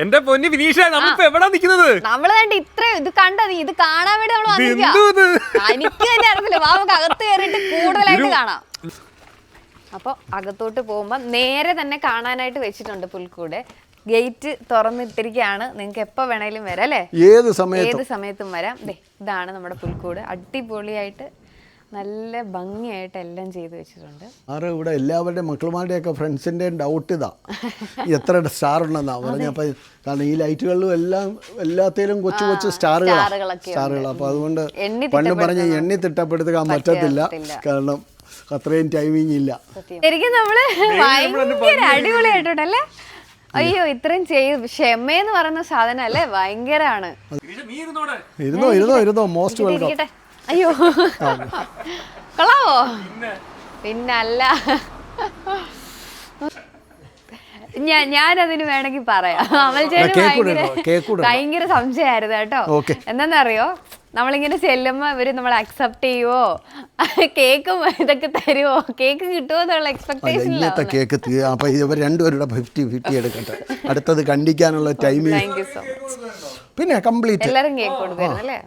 എന്റെ പൊന്നി വിനീഷ നമ്മളിപ്പോ എവിടാ നിക്കുന്നത്? നമ്മൾ കണ്ട് ഇത്ര ഇത് കണ്ടത് ഇത് കാണാൻ വേണ്ടി നമ്മൾ? എനിക്ക് തന്നെ അറിയില്ല വാ നമുക്ക് അകത്ത് കയറിയിട്ട് കൂടുതലായിട്ട് കാണാം. അപ്പൊ അകത്തോട്ട് പോകുമ്പോ നേരെ തന്നെ കാണാനായിട്ട് വെച്ചിട്ടുണ്ട് പുൽക്കൂടെ. ഗേറ്റ് തുറന്നിട്ടിരിക്കുകയാണ്. നിങ്ങൾക്ക് എപ്പോൾ വേണേലും വരാം അല്ലേ? ഏത് സമയത്തും. ഏത് സമയത്തും വരാം. ദേ ഇതാണ് നമ്മുടെ പുൽക്കൂട്. അടിപൊളിയായിട്ട് നല്ല ഭംഗിയായിട്ട് എല്ലാം ചെയ്തു വെച്ചിട്ടുണ്ട്. ആറ് ഇവിടെ എല്ലാവരുടെയും മക്കളുമാരുടെയൊക്കെ ഫ്രണ്ട്സിന്റെ ഡൗട്ട് ഇതാ. എത്ര സ്റ്റാർ ഉണ്ടെന്നാ. പറഞ്ഞപ്പോൾ കാരണം ഈ ലൈറ്റുകളിലും എല്ലാം എല്ലാത്തിലും കൊച്ചു കൊച്ചു സ്റ്റാറുകളാണ്. സ്റ്റാറുകൾ അപ്പോൾ അതുകൊണ്ട് എണ്ണി പണ്ട് പറഞ്ഞ് എണ്ണി തിട്ടപ്പെടുത്തുക പറ്റത്തില്ല. കാരണം അത്രയും ടൈമിങ് ഇല്ല. ശരിക്കും നമ്മൾ ഭയങ്കര അടിപൊളിയായിട്ടുണ്ടല്ലേ? അയ്യോ ഇത്രയും ചെയ്ത് ക്ഷമയെന്ന് പറയുന്ന സാധനം അല്ലേ ഇരുന്നോടെ. ഇരുന്നോ ഇരുന്നോ ഇരുന്നോ. മോസ്റ്റ് വെൽക്കം അയ്യോ. കൊള്ളാവോ? പിന്നല്ല. ഞാൻ ഞാനതിന് വേണമെങ്കിൽ പറയാം. അമൽചേട്ടൻ കേക്ക് കൂടെ ഭയങ്കര കേക്ക് കൂടെ ഉണ്ടോ? ഭയങ്കര സംശയമായിരുന്നു കേട്ടോ. എന്താണെന്നറിയോ? നമ്മളിങ്ങനെ ചെല്ലുമ്പോ ഇവർ നമ്മൾ അക്സെപ്റ്റ് ചെയ്യുവോ? കേക്കും ഇതൊക്കെ തരുവോ? കേക്ക് കിട്ടുമോ എന്നുള്ള അല്ല എക്സ്പെക്ടേഷൻ ഇന്നത്തെ കേക്ക് തീ അപ്പോൾ ഇവർ രണ്ടുപേരുടെ ഫിഫ്റ്റി ഫിഫ്റ്റി എടുക്കട്ടെ. അടുത്തത് കണ്ടിക്കാനുള്ള മച്ച് പിന്നെ കംപ്ലീറ്റ് എല്ലാരും കേക്ക് കൊടുക്കുന്നു അല്ലേ?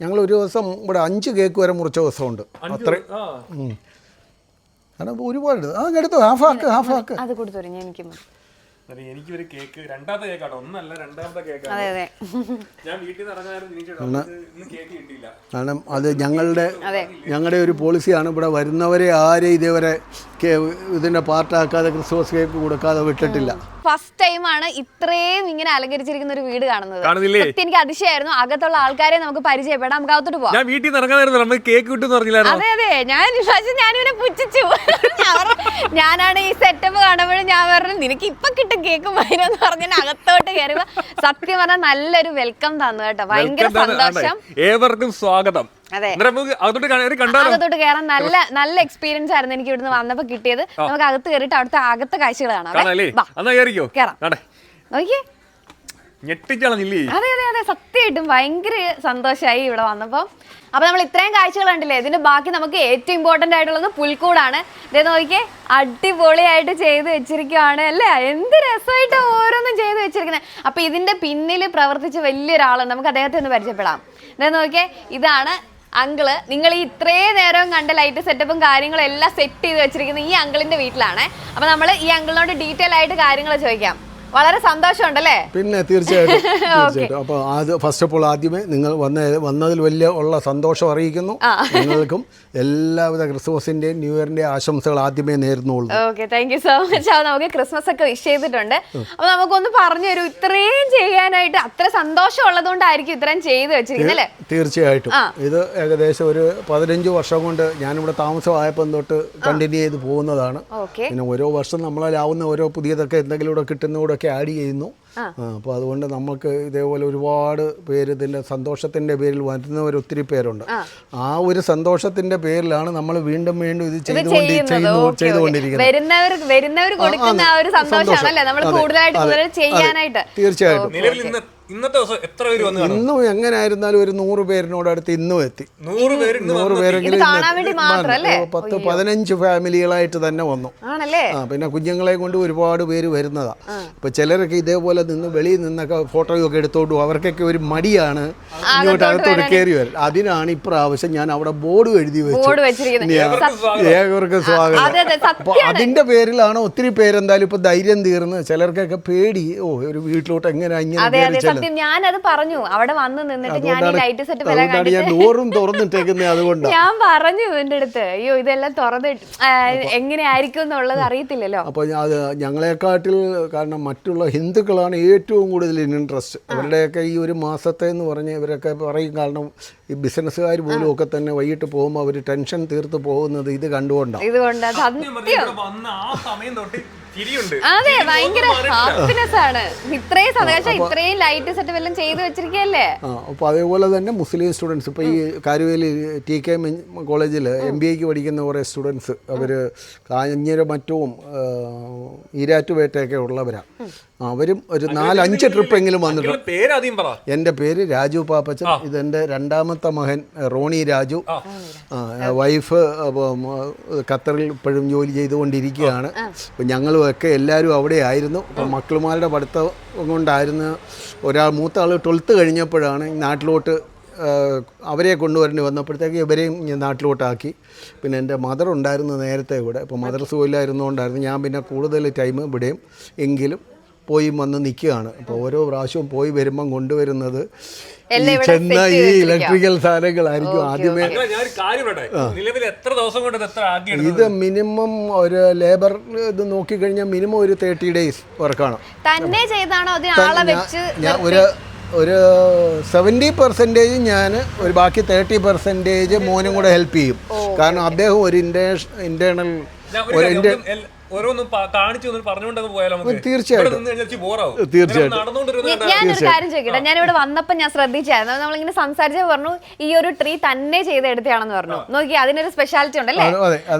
ഞങ്ങൾ ഒരു ദിവസം ഇവിടെ അഞ്ച് കേക്ക് വരെ മുറിച്ച ദിവസമുണ്ട്. ഉം. കാരണം ഒരുപാട്. ആ എടുത്തു. ഹാഫ് ആക്ക് ഹാഫ് ആക്ക്. അത് കൊടുത്തു ഞാൻ എനിക്ക് മതി. ഒരു കേക്ക്. രണ്ടാമത്തെ കേക്കാട്ടോ ഒന്നല്ല രണ്ടാമത്തെ കേക്കാണ്. അതെ അതെ. ഞാൻ വീട്ടിൽ നിന്ന് ഇന്ന് കേക്ക് കിട്ടിയില്ല. കാരണം അത് ഞങ്ങളുടെ ഞങ്ങളുടെ ഒരു പോളിസിയാണ്. ഇവിടെ വരുന്നവരെ ആരെ ഇതേവരെ ഇതിന്റെ പാർട്ടാക്കാതെ ക്രിസ്മസ് കേക്ക് കൊടുക്കാതെ വിട്ടിട്ടില്ല. ഫസ്റ്റ് ടൈമാണ് ഇത്രയും ഇങ്ങനെ അലങ്കരിച്ചിരിക്കുന്ന ഒരു വീട് കാണുന്നത്. സത്യം എനിക്ക് അതിശയായിരുന്നു അകത്തുള്ള ആൾക്കാരെ നമുക്ക് പരിചയപ്പെടാം. നമുക്ക് അകത്തോട്ട് പോവാം. ഞാൻ വീട്ടിൽ നിന്ന് നമുക്ക് കേക്ക് കിട്ടും പറഞ്ഞില്ലായിരുന്നു? അതെ അതെ. ഞാൻ ഞാൻ ഇവനെ പുച്ഛിച്ചു. ഞാനാണ് ഈ സെറ്റപ്പ് കാണുമ്പോഴും ഞാൻ പറഞ്ഞു നിനക്ക് ഇപ്പൊ കിട്ടും കേക്ക് വരുമെന്ന് പറഞ്ഞ അകത്തോട്ട് കയറിയപ്പോ സത്യം പറഞ്ഞാൽ നല്ലൊരു വെൽക്കം തന്നു കേട്ടോ. ഭയങ്കര. സന്തോഷം. ഏവർക്കും സ്വാഗതം. അകത്തോട്ട് കയറാൻ നല്ല നല്ല എക്സ്പീരിയൻസ് ആയിരുന്നു എനിക്ക് ഇവിടുന്ന് വന്നപ്പോ കിട്ടിയത്. നമുക്ക് അകത്ത് കയറിയിട്ട് അവിടുത്തെ അകത്തെ കാഴ്ചകൾ കാണാം. നോക്കിയേ. അതെ അതെ അതെ. സത്യമായിട്ടും ഭയങ്കര സന്തോഷമായി ഇവിടെ വന്നപ്പോൾ അപ്പൊ നമ്മൾ ഇത്രയും കാഴ്ചകൾ കണ്ടില്ലേ? ഇതിന്റെ ബാക്കി നമുക്ക് ഏറ്റവും ഇമ്പോർട്ടന്റ് ആയിട്ടുള്ളത് പുൽക്കൂടാണ്. ഇതേ നോക്കിയേ അടിപൊളിയായിട്ട് ചെയ്ത് വെച്ചിരിക്കുവാണ് അല്ലേ? എന്ത് രസമായിട്ട് ഓരോന്നും ചെയ്ത് വെച്ചിരിക്കുന്നത് അപ്പൊ ഇതിന്റെ പിന്നിൽ പ്രവർത്തിച്ച വലിയൊരാളുണ്ട്. നമുക്ക് അദ്ദേഹത്തെ ഒന്ന് പരിചയപ്പെടാം. ഇതേ നോക്കിയേ ഇതാണ് അങ്കിൾ. നിങ്ങൾ ഈ ഇത്രയും നേരം കണ്ട ലൈറ്റ് സെറ്റപ്പും കാര്യങ്ങളും എല്ലാം സെറ്റ് ചെയ്ത് വെച്ചിരിക്കുന്നത് ഈ അങ്കിളിന്റെ വീട്ടിലാണ്. അപ്പൊ നമ്മൾ ഈ അങ്കിളിനോട് ഡീറ്റെയിൽ ആയിട്ട് കാര്യങ്ങൾ ചോദിക്കാം. വളരെ സന്തോഷമുണ്ടല്ലേ? പിന്നെ തീർച്ചയായിട്ടും തീർച്ചയായിട്ടും. അപ്പോൾ അത് ഫസ്റ്റ് ഓഫ് ഓൾ ആദ്യമേ നിങ്ങൾ വന്ന വന്നതിൽ വലിയ ഉള്ള സന്തോഷം അറിയിക്കുന്നു. നിങ്ങൾക്കും എല്ലാവിധ ക്രിസ്മസിന്റെയും ന്യൂ ഇയറിന്റെ ആശംസകൾ ആദ്യമേ നേരുന്നുള്ളൂ. Okay thank you so much അപ്പോൾ നമുക്ക് ക്രിസ്മസ് ഒക്കെ വിഷ് ചെയ്തിട്ടുണ്ട്. അപ്പൊ നമുക്കൊന്ന് പറഞ്ഞു തരൂ ഇത്രയും ചെയ്യാനായിട്ട് അത്ര സന്തോഷം ഉള്ളതുകൊണ്ടായിരിക്കും ഇത്രയും ചെയ്ത് വെച്ചിരിക്കുന്നത് അല്ലേ? തീർച്ചയായിട്ടും. ഇത് ഏകദേശം ഒരു പതിനഞ്ച് വർഷം കൊണ്ട് ഞാനിവിടെ താമസമായപ്പം തൊട്ട് കണ്ടിന്യൂ ചെയ്ത് പോകുന്നതാണ്. പിന്നെ ഓരോ വർഷം നമ്മളാലാവുന്ന ഓരോ പുതിയതൊക്കെ എന്തെങ്കിലും കൂടെ കിട്ടുന്നകൂടെയൊക്കെ ആഡ് ചെയ്യുന്നു. അപ്പോൾ അതുകൊണ്ട് നമുക്ക് ഇതേപോലെ ഒരുപാട് പേര് ഇതിന്റെ സന്തോഷത്തിന്റെ പേരിൽ വരുന്നവർ ഒത്തിരി പേരുണ്ട്. ആ. ഒരു സന്തോഷത്തിന്റെ പേരിലാണ് നമ്മൾ വീണ്ടും വീണ്ടും ഇത് ചെയ്തുകൊണ്ടിരിക്കുന്നത്. വരുന്നവർ വരുന്നവർ കൊടുക്കുന്ന ആ ഒരു സന്തോഷമാണ് നമ്മൾ കൂടുതലായിട്ട് അതെ, ചെയ്യാനായിട്ട്. തീർച്ചയായിട്ടും. ഇന്നത്തെ ദിവസം എത്ര പേര് വന്നു കാണും? ഇന്നും എങ്ങനെയായിരുന്നാലും ഒരു നൂറ് പേരിനോട് അടുത്ത് ഇന്നും എത്തി. നൂറ് പേര് ഇന്ന് നൂറ് വന്നു. പേരെങ്കിലും ഇത് കാണാൻ വേണ്ടി. മാത്രം അല്ലേ? പത്ത് പതിനഞ്ച് ഫാമിലികളായിട്ട് തന്നെ വന്നു. ആണല്ലേ? ആ പിന്നെ കുഞ്ഞുങ്ങളെ കൊണ്ട് ഒരുപാട് പേര് വരുന്നതാ. ഇപ്പൊ ചിലരൊക്കെ ഇതേപോലെ നിന്ന് വെളിയിൽ നിന്നൊക്കെ ഫോട്ടോയൊക്കെ എടുത്തോണ്ട് പോകും. അവർക്കൊക്കെ ഒരു മടിയാണ് ഇങ്ങോട്ട് അകത്തോട്ട് കയറി വരും അതിനാണ് ഇപ്രാവശ്യം ഞാൻ അവിടെ ബോർഡ് എഴുതി വെച്ചു. ബോർഡ് വെച്ചിരിക്കുന്നത്. ഏവർക്കും സ്വാഗതം. അതെ അതെ അപ്പൊ സത്യം അതിന്റെ പേരിലാണ് ഒത്തിരി പേരെന്തായാലും ഇപ്പൊ ധൈര്യം തീർന്ന് ചിലർക്കൊക്കെ പേടി. ഓ ഒരു വീട്ടിലോട്ട് എങ്ങനെ ഇങ്ങനെ അതെ കയറി അതെ ഞാൻ അത് ഞാനത് പറഞ്ഞു. അവിടെ വന്ന് നിന്നിട്ട് ഞാൻ ഈ ലൈറ്റ് സെറ്റ് വില തുറന്നിട്ടേക്കുന്നത് ഞാൻ പറഞ്ഞു എന്റെ അടുത്ത്. അയ്യോ ഇതെല്ലാം തുറന്ന് എങ്ങനെയായിരിക്കും എന്നുള്ളത് അറിയത്തില്ലല്ലോ. അപ്പോൾ അത് ഞങ്ങളെക്കാട്ടിൽ കാരണം മറ്റുള്ള ഹിന്ദുക്കളാണ് ഏറ്റവും കൂടുതൽ ഇൻട്രസ്റ്റ്. അവരുടെയൊക്കെ ഈ ഒരു മാസത്തെ എന്ന് പറഞ്ഞ് ഇവരൊക്കെ പറയും കാരണം ഈ ബിസിനസ്സുകാർ പോലും ഒക്കെ തന്നെ വൈകിട്ട് പോകുമ്പോൾ അവർ ടെൻഷൻ തീർത്ത് പോകുന്നത് ഇത് കണ്ടുകൊണ്ടാണ് ഇതുകൊണ്ട് അതെ ഭയങ്കര ഹാപ്പിനെസ് ആണ്. ഇത്രയും സന്തോഷം ഇത്രയും ലൈറ്റ് സെറ്റ് എല്ലാം ചെയ്തു വെച്ചിരിക്കല്ലേ ആ അപ്പോൾ അതേപോലെ തന്നെ മുസ്ലിം സ്റ്റുഡൻസ് ഇപ്പോൾ ഈ കാരുവേലി ടി കെ കോളേജിൽ എം ബി എക്ക് പഠിക്കുന്ന കുറേ സ്റ്റുഡൻസ് അവർ കാഞ്ഞിരമറ്റവും ഈരാറ്റുപേട്ടയൊക്കെ ഉള്ളവരാണ് അവരും ഒരു നാലഞ്ച് ട്രിപ്പെങ്കിലും വന്നിട്ടുണ്ട് നിങ്ങളുടെ ആദ്യം പറ. എന്റെ പേര് രാജു പാപ്പച്ചൻ. ഇതെന്റെ രണ്ടാമത്തെ മകൻ റോണി രാജു. വൈഫ് ഖത്തറിൽ ഇപ്പോഴും ജോലി ചെയ്തുകൊണ്ടിരിക്കുകയാണ്. അപ്പം ഞങ്ങളുമൊക്കെ എല്ലാവരും അവിടെ ആയിരുന്നു. അപ്പം മക്കളുമാരുടെ പഠിത്തം കൊണ്ടായിരുന്നു. ഒരാൾ മൂത്ത ആൾ ട്വൽത്ത് കഴിഞ്ഞപ്പോഴാണ് നാട്ടിലോട്ട് അവരെ കൊണ്ടുവരേണ്ടി വന്നപ്പോഴത്തേക്ക് ഇവരെയും ഞാൻ നാട്ടിലോട്ടാക്കി. പിന്നെ എന്റെ മദർ ഉണ്ടായിരുന്നു നേരത്തെ കൂടെ അപ്പോൾ മദർ സുഖമില്ലായിരുന്നുകൊണ്ടായിരുന്നു ഞാൻ പിന്നെ കൂടുതൽ ടൈം ഇവിടെയും എങ്കിലും പോയി വന്ന് നിൽക്കുകയാണ്. അപ്പോൾ ഓരോ പ്രാവശ്യവും പോയി വരുമ്പം കൊണ്ടുവരുന്നത് ചെന്ന ഈ ഇലക്ട്രിക്കൽ സാധനങ്ങളായിരിക്കും ആദ്യമേ. ഞാൻ ഒരു കാര്യം പറയട്ടെ? നിലവിൽ എത്ര ദിവസം കൊണ്ട് ഇത് എത്ര ആക്കിയെടുത്തത് ഇത് മിനിമം ഒരു ലേബർ ഇത് നോക്കിക്കഴിഞ്ഞാൽ മിനിമം ഒരു തേർട്ടി ഡേയ്സ് വർക്കാണ്. തന്നെ ചെയ്താണോ? അതിന് വെച്ച് ഞാൻ ഒരു ഒരു സെവന്റി പെർസെന്റേജ് ഞാൻ ഒരു ബാക്കി തേർട്ടി പെർസെന്റേജ് മോനും കൂടെ ഹെൽപ്പ് ചെയ്യും. കാരണം അദ്ദേഹം ഒരു ഇന്റേഷ് ഇന്റേർണൽ ഒരു ഓരോന്നും കാണിച്ചു പറഞ്ഞുകൊണ്ട് പോയാലോ തീർച്ചയായിട്ടും. തീർച്ചയായിട്ടും. ഞാനൊരു കാര്യം ചോദിക്കട്ടെ. ഞാൻ ഇവിടെ വന്നപ്പോ ഞാൻ ശ്രദ്ധിച്ചായിരുന്നു. നമ്മളിങ്ങനെ സംസാരിച്ച പറഞ്ഞു ഈ ഒരു ട്രീ തന്നെ ചെയ്ത് എടുത്തയാണെന്ന് പറഞ്ഞു നോക്കി അതിനൊരു സ്പെഷ്യാലിറ്റി ഉണ്ടല്ലേ?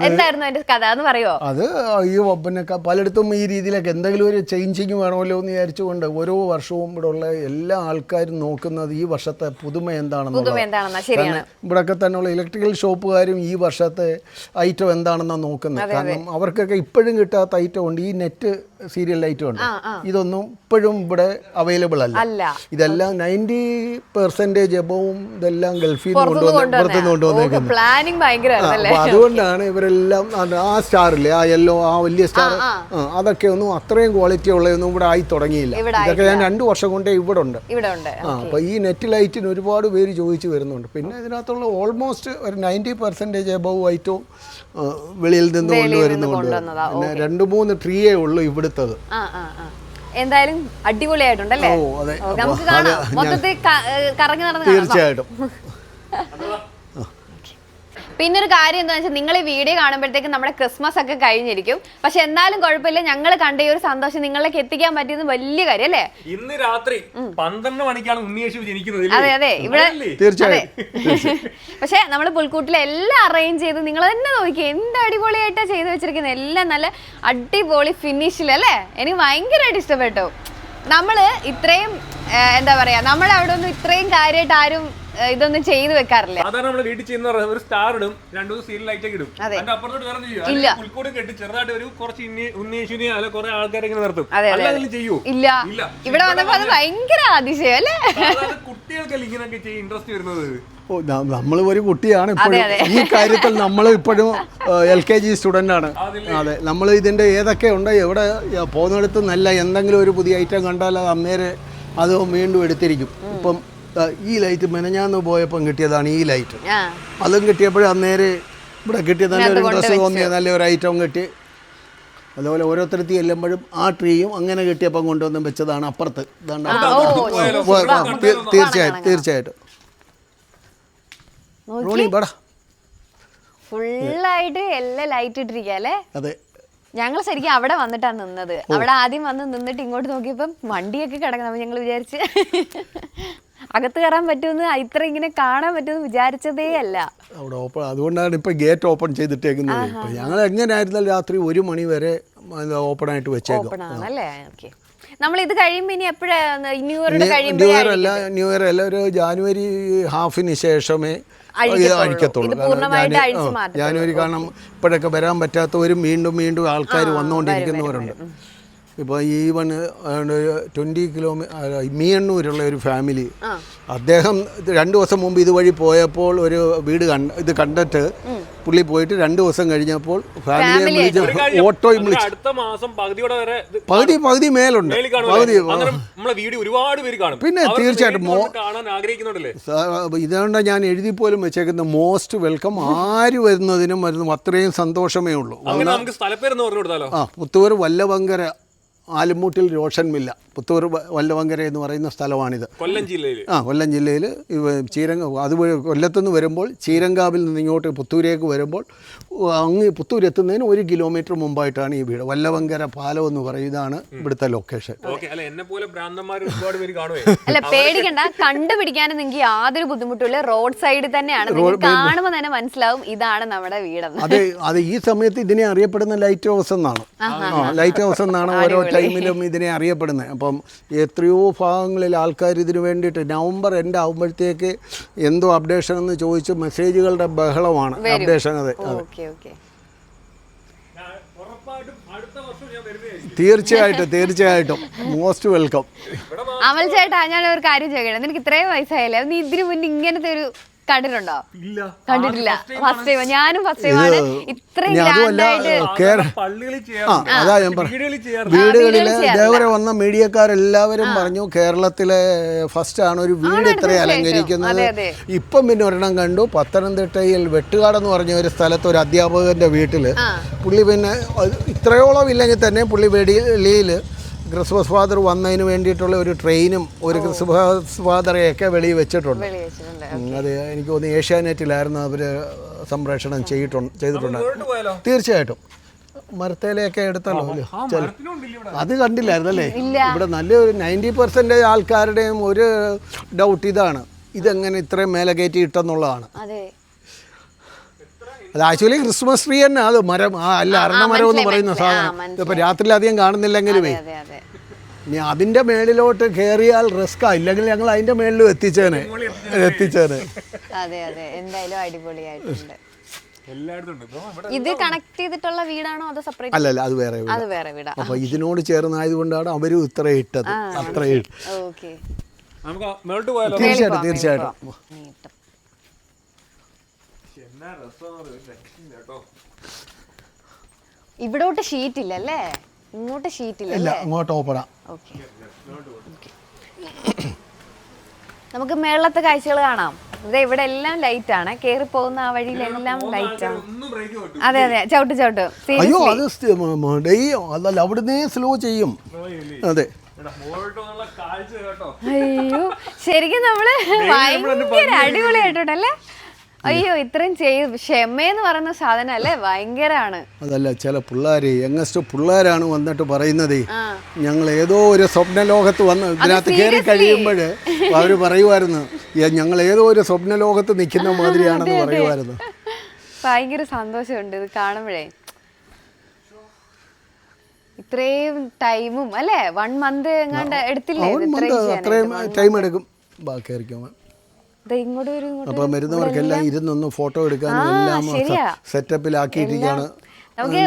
എന്തായിരുന്നു അതിന്റെ കഥ? എന്ന് പറയുമോ അത് ഈ പിന്നെ പലയിടത്തും ഈ രീതിയിലൊക്കെ എന്തെങ്കിലും ഒരു ചേഞ്ചിങ് വേണമല്ലോ എന്ന് വിചാരിച്ചുകൊണ്ട് ഓരോ വർഷവും ഇവിടെ ഉള്ള എല്ലാ ആൾക്കാരും നോക്കുന്നത് ഈ വർഷത്തെ പുതുമ എന്താണെന്ന് പുതുമ എന്താണെന്നാ? ശരിയാണ്. ഇവിടെയൊക്കെ തന്നെയുള്ള ഇലക്ട്രിക്കൽ ഷോപ്പുകാരും ഈ വർഷത്തെ ഐറ്റം എന്താണെന്നാണ് നോക്കുന്നത്. കാരണം അവർക്കൊക്കെ ഇപ്പോഴും കിട്ടാത്ത ഐറ്റം ഉണ്ട്. ഈ നെറ്റ് സീരിയൽ ഐറ്റം ഉണ്ട്. ഇതൊന്നും ഇപ്പോഴും ഇവിടെ അവൈലബിൾ അല്ല. ഇതെല്ലാം നയന്റി പെർസെന്റേജ് എബവും ഇതെല്ലാം ഗൾഫിൽ നിന്ന് പുറത്തുനിന്ന് കൊണ്ടുവന്ന് പുറത്തുനിന്ന് കൊണ്ടുവന്നേക്കുന്നത്. അപ്പൊ അതുകൊണ്ടാണ് ഇവരെല്ലാം ആ സ്റ്റാറില്ലേ ആ യെല്ലോ ആ വലിയ സ്റ്റാർ അതൊക്കെ ഒന്നും അത്രയും ക്വാളിറ്റി ഉള്ളതൊന്നും ഇവിടെ ആയി തുടങ്ങിയില്ല. ഇതൊക്കെ ഞാൻ രണ്ടു വർഷം കൊണ്ടേ ഇവിടെ ഉണ്ട്. ആ അപ്പോൾ ഈ നെറ്റ് ലൈറ്റിന് ഒരുപാട് പേര് ചോദിച്ചു വരുന്നുണ്ട്. പിന്നെ ഇതിനകത്തുള്ള ഓൾമോസ്റ്റ് ഒരു നയന്റി പെർസെന്റേജ് എബവ് ഐറ്റവും വെളിയിൽ നിന്ന് കൊണ്ടുവരുന്നുണ്ട്. പിന്നെ രണ്ട് മൂന്ന് ട്രീയേ ഉള്ളൂ ഇവിടുത്തത്. എന്തായാലും അടിപൊളിയായിട്ടുണ്ടല്ലേ? നമുക്ക് കാണാം. മൊത്തത്തിൽ കറങ്ങി നടന്ന് തീർച്ചയായിട്ടും. പിന്നെ ഒരു കാര്യം എന്താണെന്ന് വെച്ചാൽ നിങ്ങൾ ഈ വീഡിയോ കാണുമ്പോഴത്തേക്കും നമ്മുടെ ക്രിസ്മസ് ഒക്കെ കഴിഞ്ഞിരിക്കും. പക്ഷെ എന്നാലും കുഴപ്പമില്ല ഞങ്ങൾ കണ്ട ഈ ഒരു സന്തോഷം നിങ്ങളിലേക്ക് എത്തിക്കാൻ പറ്റിയത് വലിയ കാര്യം അല്ലേ? ഇന്ന് രാത്രി പന്ത്രണ്ട് മണിക്കാണ് ഉണ്ണിയേശു ജനിക്കുന്നത് അതെ അതെ. ഇവിടെ തീർച്ചയായും. പക്ഷെ നമ്മൾ പുൽക്കൂട്ടിൽ എല്ലാം അറേഞ്ച് ചെയ്ത് നിങ്ങൾ തന്നെ നോക്കി എന്ത് അടിപൊളിയായിട്ടാണ് ചെയ്ത് വെച്ചിരിക്കുന്നത് എല്ലാം നല്ല അടിപൊളി ഫിനിഷിൽ അല്ലേ? എനിക്ക് ഭയങ്കരമായിട്ട് ഇഷ്ടപ്പെട്ടു. നമ്മൾ ഇത്രയും എന്താ പറയാ നമ്മൾ അവിടെ ഒന്നും ഇത്രയും കാര്യമായിട്ട് ആരും ഇതൊന്നും ചെയ്തു വെക്കാറില്ല. സാധാരണ നമ്മൾ വീട്ടിൽ ചെയ്യുന്ന ഒരു സ്റ്റാർ ഇടും രണ്ടു ദിവസം സീരിയൽ ലൈറ്റ് ഒക്കെ ഇടും. അതെ. അതിന്റെ അപ്പുറത്തോട്ട് വേറെ ചെയ്യും? ഇല്ല. പുൽക്കൂട് കെട്ടി ചെറുതായിട്ട് ഒരു കുറച്ച് അല്ല കുറെ ആൾക്കാരെ ഇങ്ങനെ നിർത്തും. അതെ, അതെ. ചെയ്യൂ? ഇല്ല. ഇല്ല. ഇവിടെ വന്നപ്പോ അത് ഭയങ്കര അതിശയം അല്ലേ? സാധാരണ കുട്ടികൾക്കല്ല ഇങ്ങനെയൊക്കെ ചെയ്യും ഇൻട്രസ്റ്റ് വരുന്നത്? ഓ നമ്മൾ ഒരു കുട്ടിയാണ് ഇപ്പോഴും. അതെ. ഈ കാര്യത്തിൽ നമ്മൾ ഇപ്പോഴും എൽ കെ ജി സ്റ്റുഡന്റ് ആണ്. അതെ. നമ്മൾ ഇതിന്റെ ഏതൊക്കെ ഉണ്ട് എവിടെ പോകുന്നിടത്ത് നല്ല എന്തെങ്കിലും ഒരു പുതിയ ഐറ്റം കണ്ടാൽ അത് അമ്മേര് അത് വീണ്ടും എടുത്തിരിക്കും. ഇപ്പം ഈ ലൈറ്റ് മെനഞ്ഞാന്ന് പോയപ്പം കിട്ടിയതാണ് ഈ ലൈറ്റ് അതും കിട്ടിയപ്പോഴും അന്നേരെ ഇവിടെ കിട്ടിയ നല്ലൊരു ഒരു ഡ്രസ്സ് തോന്നിയ നല്ലൊരു ഐറ്റം കിട്ടി. അതുപോലെ ഓരോരുത്തരത്തി ചെല്ലുമ്പോഴും ആ ട്രീയും അങ്ങനെ കിട്ടിയപ്പം കൊണ്ടുവന്ന് വെച്ചതാണ് അപ്പുറത്ത്. തീർച്ചയായിട്ടും തീർച്ചയായിട്ടും. റോണി പടാ ഫുള്ളായിട്ട് എല്ലാം ലൈറ്റ് ഇട്ടിരിക്കല്ലേ അതെ. ഞങ്ങൾ ശരിക്കും അവിടെ വന്നിട്ടാണ് നിന്നത്. അവിടെ ആദ്യം വന്ന് നിന്നിട്ട് ഇങ്ങോട്ട് നോക്കിയപ്പം വണ്ടിയൊക്കെ കിടക്കണം ഞങ്ങൾ വിചാരിച്ച്. അകത്ത് കയറാൻ പറ്റുമെന്ന് ഇത്ര ഇങ്ങനെ കാണാൻ പറ്റുമെന്ന് വിചാരിച്ചതേ അല്ല. അവിടെ ഓപ്പൺ അതുകൊണ്ടാണ് ഇപ്പം ഗേറ്റ് ഓപ്പൺ ചെയ്തിട്ടേക്കുന്നത്. ഞങ്ങൾ എങ്ങനെയായിരുന്നാലും രാത്രി ഒരു മണി വരെ ഓപ്പൺ ആയിട്ട് വെച്ചേക്കും. നമ്മൾ ഇത് കഴിയുമ്പോൾ ഇനി ന്യൂ ഇയർ അല്ല ന്യൂ ഇയർ അല്ല ഒരു ജാനുവരി ഹാഫിന് ശേഷമേ അഴിക്കത്തുള്ളൂ. ജാനുവരി കാരണം ഇപ്പോഴൊക്കെ വരാൻ പറ്റാത്തവരും വീണ്ടും വീണ്ടും ആൾക്കാർ വന്നുകൊണ്ടിരിക്കുന്നവരുണ്ട്. ഇപ്പോൾ ഈ ഈവൺ ട്വന്റി കിലോമീറ്റർ മീയണ്ണൂരുള്ള ഒരു ഫാമിലി അദ്ദേഹം രണ്ട് ദിവസം മുമ്പ് ഇതുവഴി പോയപ്പോൾ ഒരു വീട് കണ്ട ഇത് കണ്ടിട്ട് പുള്ളി പോയിട്ട് രണ്ട് ദിവസം കഴിഞ്ഞപ്പോൾ ഫാമിലിയെ വിളിച്ച് ഓട്ടോയും വിളിച്ച്. അടുത്ത മാസം പകുതിയോടെ വരെ പകുതി പകുതി മേലുണ്ട്. പകുതി ഒരുപാട് പേര് കാണും. പിന്നെ തീർച്ചയായിട്ടും കാണാൻ ആഗ്രഹിക്കുന്നുണ്ടല്ലേ? സാ- ഇതുകൊണ്ട് ഞാൻ എഴുതി പോലും വെച്ചേക്കുന്ന മോസ്റ്റ് വെൽക്കം ആര് വരുന്നതിനും വരുന്നു അത്രയും സന്തോഷമേ ഉള്ളൂ. അങ്ങനെ നമുക്ക് സ്ഥലപ്പേരെന്ന് പറഞ്ഞു കൊടുത്താലോ? ആ പുത്തൂർ വല്ലവങ്കര ആലുമൂട്ടിൽ രോഷൻ മില്ല പുത്തൂർ വല്ലവങ്കര എന്ന് പറയുന്ന സ്ഥലമാണിത്. കൊല്ലം ജില്ലയിൽ ആ കൊല്ലം ജില്ലയിൽ ചീരങ്ക അതുവഴി കൊല്ലത്തുനിന്ന് വരുമ്പോൾ ചീരങ്കാവിൽ നിന്ന് ഇങ്ങോട്ട് പുത്തൂരേക്ക് വരുമ്പോൾ അങ്ങ് പുത്തൂർ എത്തുന്നതിന് ഒരു കിലോമീറ്റർ മുമ്പായിട്ടാണ് ഈ വീട്. വല്ലവങ്കര പാലം എന്ന് പറയും ഇതാണ് ഇവിടുത്തെ ലൊക്കേഷൻ ഓക്കെ അല്ല എന്നെ പോലെ ഭ്രാന്തന്മാർ ഒരുപാട് പേര് കാണുവേ? അല്ല പേടിക്കണ്ട. കണ്ടുപിടിക്കാനും നിങ്ങൾക്ക് യാതൊരു ബുദ്ധിമുട്ടില്ല റോഡ് സൈഡിൽ തന്നെയാണ്. കാണുമ്പോൾ തന്നെ മനസ്സിലാവും ഇതാണ് നമ്മുടെ വീട് അത് അത് ഈ സമയത്ത് ഇതിനെ അറിയപ്പെടുന്ന ലൈറ്റ് ഹൗസ് എന്നാണ്. ലൈറ്റ് ഹൗസ് എന്നാണ് ഓരോ ടൈമിലും ഇതിനെ അറിയപ്പെടുന്നത്. അപ്പം എത്രയോ ഭാഗങ്ങളിൽ ആൾക്കാർ ഇതിനു വേണ്ടിയിട്ട് നവംബർ എന്റെ ആകുമ്പോഴത്തേക്ക് എന്തോ അപ്ഡേഷൻ എന്ന് ചോദിച്ച് മെസ്സേജുകളുടെ ബഹളമാണ് അപ്ഡേഷൻ അതെ. തീർച്ചയായിട്ടും തീർച്ചയായിട്ടും. മോസ്റ്റ് വെൽക്കം അമൽ ചേട്ടാ ഞാൻ ഒരു കാര്യം ചോദിക്കണം നിനക്ക് ഇത്രയും വയസ്സായില്ലേ? നീ ഇതിനു മുന്നേ ഇങ്ങനത്തെ ഒരു കണ്ടിട്ടുണ്ടോ? ഇല്ല. കണ്ടിട്ടില്ല. ഫസ്റ്റ് ടൈം ഞാനും ഫസ്റ്റ് ടൈമാണ് ആണ്. ഇത്രയും അതാ ഞാൻ വീടുകളിൽ ഇതേവരെ വന്ന മീഡിയക്കാരെല്ലാവരും പറഞ്ഞു കേരളത്തിലെ ഫസ്റ്റ് ആണ് ഒരു വീട് ഇത്ര അലങ്കരിക്കുന്നത്. അതെ, അതെ. ഇപ്പം പിന്നെ ഒരെണ്ണം കണ്ടു. പത്തനംതിട്ടയിൽ വെട്ടുകാടെന്ന് പറഞ്ഞ ഒരു സ്ഥലത്ത് ഒരു അധ്യാപകന്റെ വീട്ടിൽ പുള്ളി പിന്നെ ഇത്രയോളം ഇല്ലെങ്കിൽ തന്നെ പുള്ളി വെളിയിൽ ക്രിസ്മസ് ഫാദർ വന്നതിന് വേണ്ടിയിട്ടുള്ള ഒരു ട്രെയിനും ഒരു ക്രിസ്മസ് ഫാദറെയൊക്കെ വെളിയിൽ വെച്ചിട്ടുണ്ട്. വെളി വെച്ചിട്ടുണ്ട്. ഉം, അത് എനിക്ക് തോന്നുന്നു ഏഷ്യാനെറ്റിലായിരുന്നു അവർ സംപ്രേഷണം ചെയ്തിട്ടുണ്ട് ചെയ്തിട്ടുണ്ട്. തീർച്ചയായിട്ടും. മരത്തേലെയൊക്കെ എടുത്തല്ലോ അത് കണ്ടില്ലായിരുന്നല്ലേ? ഇവിടെ നല്ലൊരു നയന്റി പെർസെന്റേജ് ആൾക്കാരുടെയും ഒരു ഡൗട്ട് ഇതാണ്. ഇതെങ്ങനെ ഇത്രയും മേലെ കയറ്റി ഇട്ടെന്നുള്ളതാണ്. അതെ ആക്ച്വലി ക്രിസ്മസ് ട്രീ തന്നെ. അത് മരം ആ അല്ല അരണമരം എന്ന് പറയുന്ന സാധനം. ഇപ്പൊ രാത്രിയിൽ അധികം അതെ ഇനി അതിന്റെ മേളിലോട്ട് കയറിയാൽ റിസ്ക്കാ ഇല്ലെങ്കിൽ ഞങ്ങൾ അതിന്റെ മേളിലും എത്തിച്ചേനെ. എത്തിച്ചേനെ. അതെ അതെ. എന്തായാലും അടിപൊളിയായിട്ടുണ്ട്. എല്ലായിടത്തും ഉണ്ട്. ഇത് കണക്ട് ചെയ്തിട്ടുള്ള വീടാണോ അതോ സെപ്പറേറ്റ് അല്ലല്ല അത് വേറെ വീട്. അത് വേറെ വീടാ. അപ്പോൾ ഇതിനോട് ചേർന്നായതുകൊണ്ടാണ് അവരും ഇത്ര ഇട്ടത്. അത്ര തീർച്ചയായിട്ടും തീർച്ചയായിട്ടും. എന്നാ രസമാണ് ഒരു രക്ഷയില്ല കേട്ടോ. ഇവിടോട്ട് ഷീറ്റ് ഇല്ല അല്ലേ ഇങ്ങോട്ട് ഷീറ്റ് ഇല്ല ഇല്ല അല്ലേ അങ്ങോട്ട് ഓപ്പണാ ഓക്കെ നമുക്ക് മേളത്തെ കാഴ്ചകൾ കാണാം. ഇത് ഇവിടെ എല്ലാം ലൈറ്റ് ആണ്. കേറി പോകുന്ന ആ വഴിയിലെല്ലാം ലൈറ്റ് ആണ്. ഒന്നും ബ്രേക്ക് പറ്റും അതെ അതെ. ചവിട്ട് ചവിട്ട്. അയ്യോ അത് സ്റ്റ്- മ- മ- ഡെയ്യോ അതല്ല അവിടുന്ന് സ്ലോ ചെയ്യും അതെ. കാഴ്ച കേട്ടോ. അയ്യോ ശരിക്കും നമ്മൾ ഭയങ്കര അടിപൊളിയായിട്ടുണ്ടല്ലേ അയ്യോ ഇത്രയും ചെയ്ത് ക്ഷമയെന്ന് പറയുന്ന സാധനം അല്ലേ ഭയങ്കരാണ്. അതല്ല ചില പിള്ളേര് യങ്ങസ്റ്റ് പിള്ളേരാണ് വന്നിട്ട് പറയുന്നത്. ഞങ്ങൾ ഏതോ ഒരു സ്വപ്ന ലോകത്ത് വന്ന് ഇതിനകത്ത് കയറി. കഴിയുമ്പോൾ അവർ പറയുമായിരുന്നു ഞങ്ങൾ ഏതോ ഒരു സ്വപ്ന ലോകത്ത് നിൽക്കുന്ന മാതിരിയാണെന്ന് പറയുമായിരുന്നു. ഭയങ്കര സന്തോഷമുണ്ട് ഇത് കാണുമ്പോഴേ. ഇത്രയും ടൈമും അല്ലേ? വൺ മന്ത് എങ്ങാണ്ട് എടുത്തില്ലേ അത്രയും ടൈം എടുക്കും ബാക്കി അപ്പം വരുന്നവർക്കെല്ലാം ഇരുന്നൊന്ന് ഫോട്ടോ എടുക്കാനും എല്ലാം ശരിയാ. സെറ്റപ്പിലാക്കിയിട്ടിരിക്കുകയാണ്. നമുക്ക്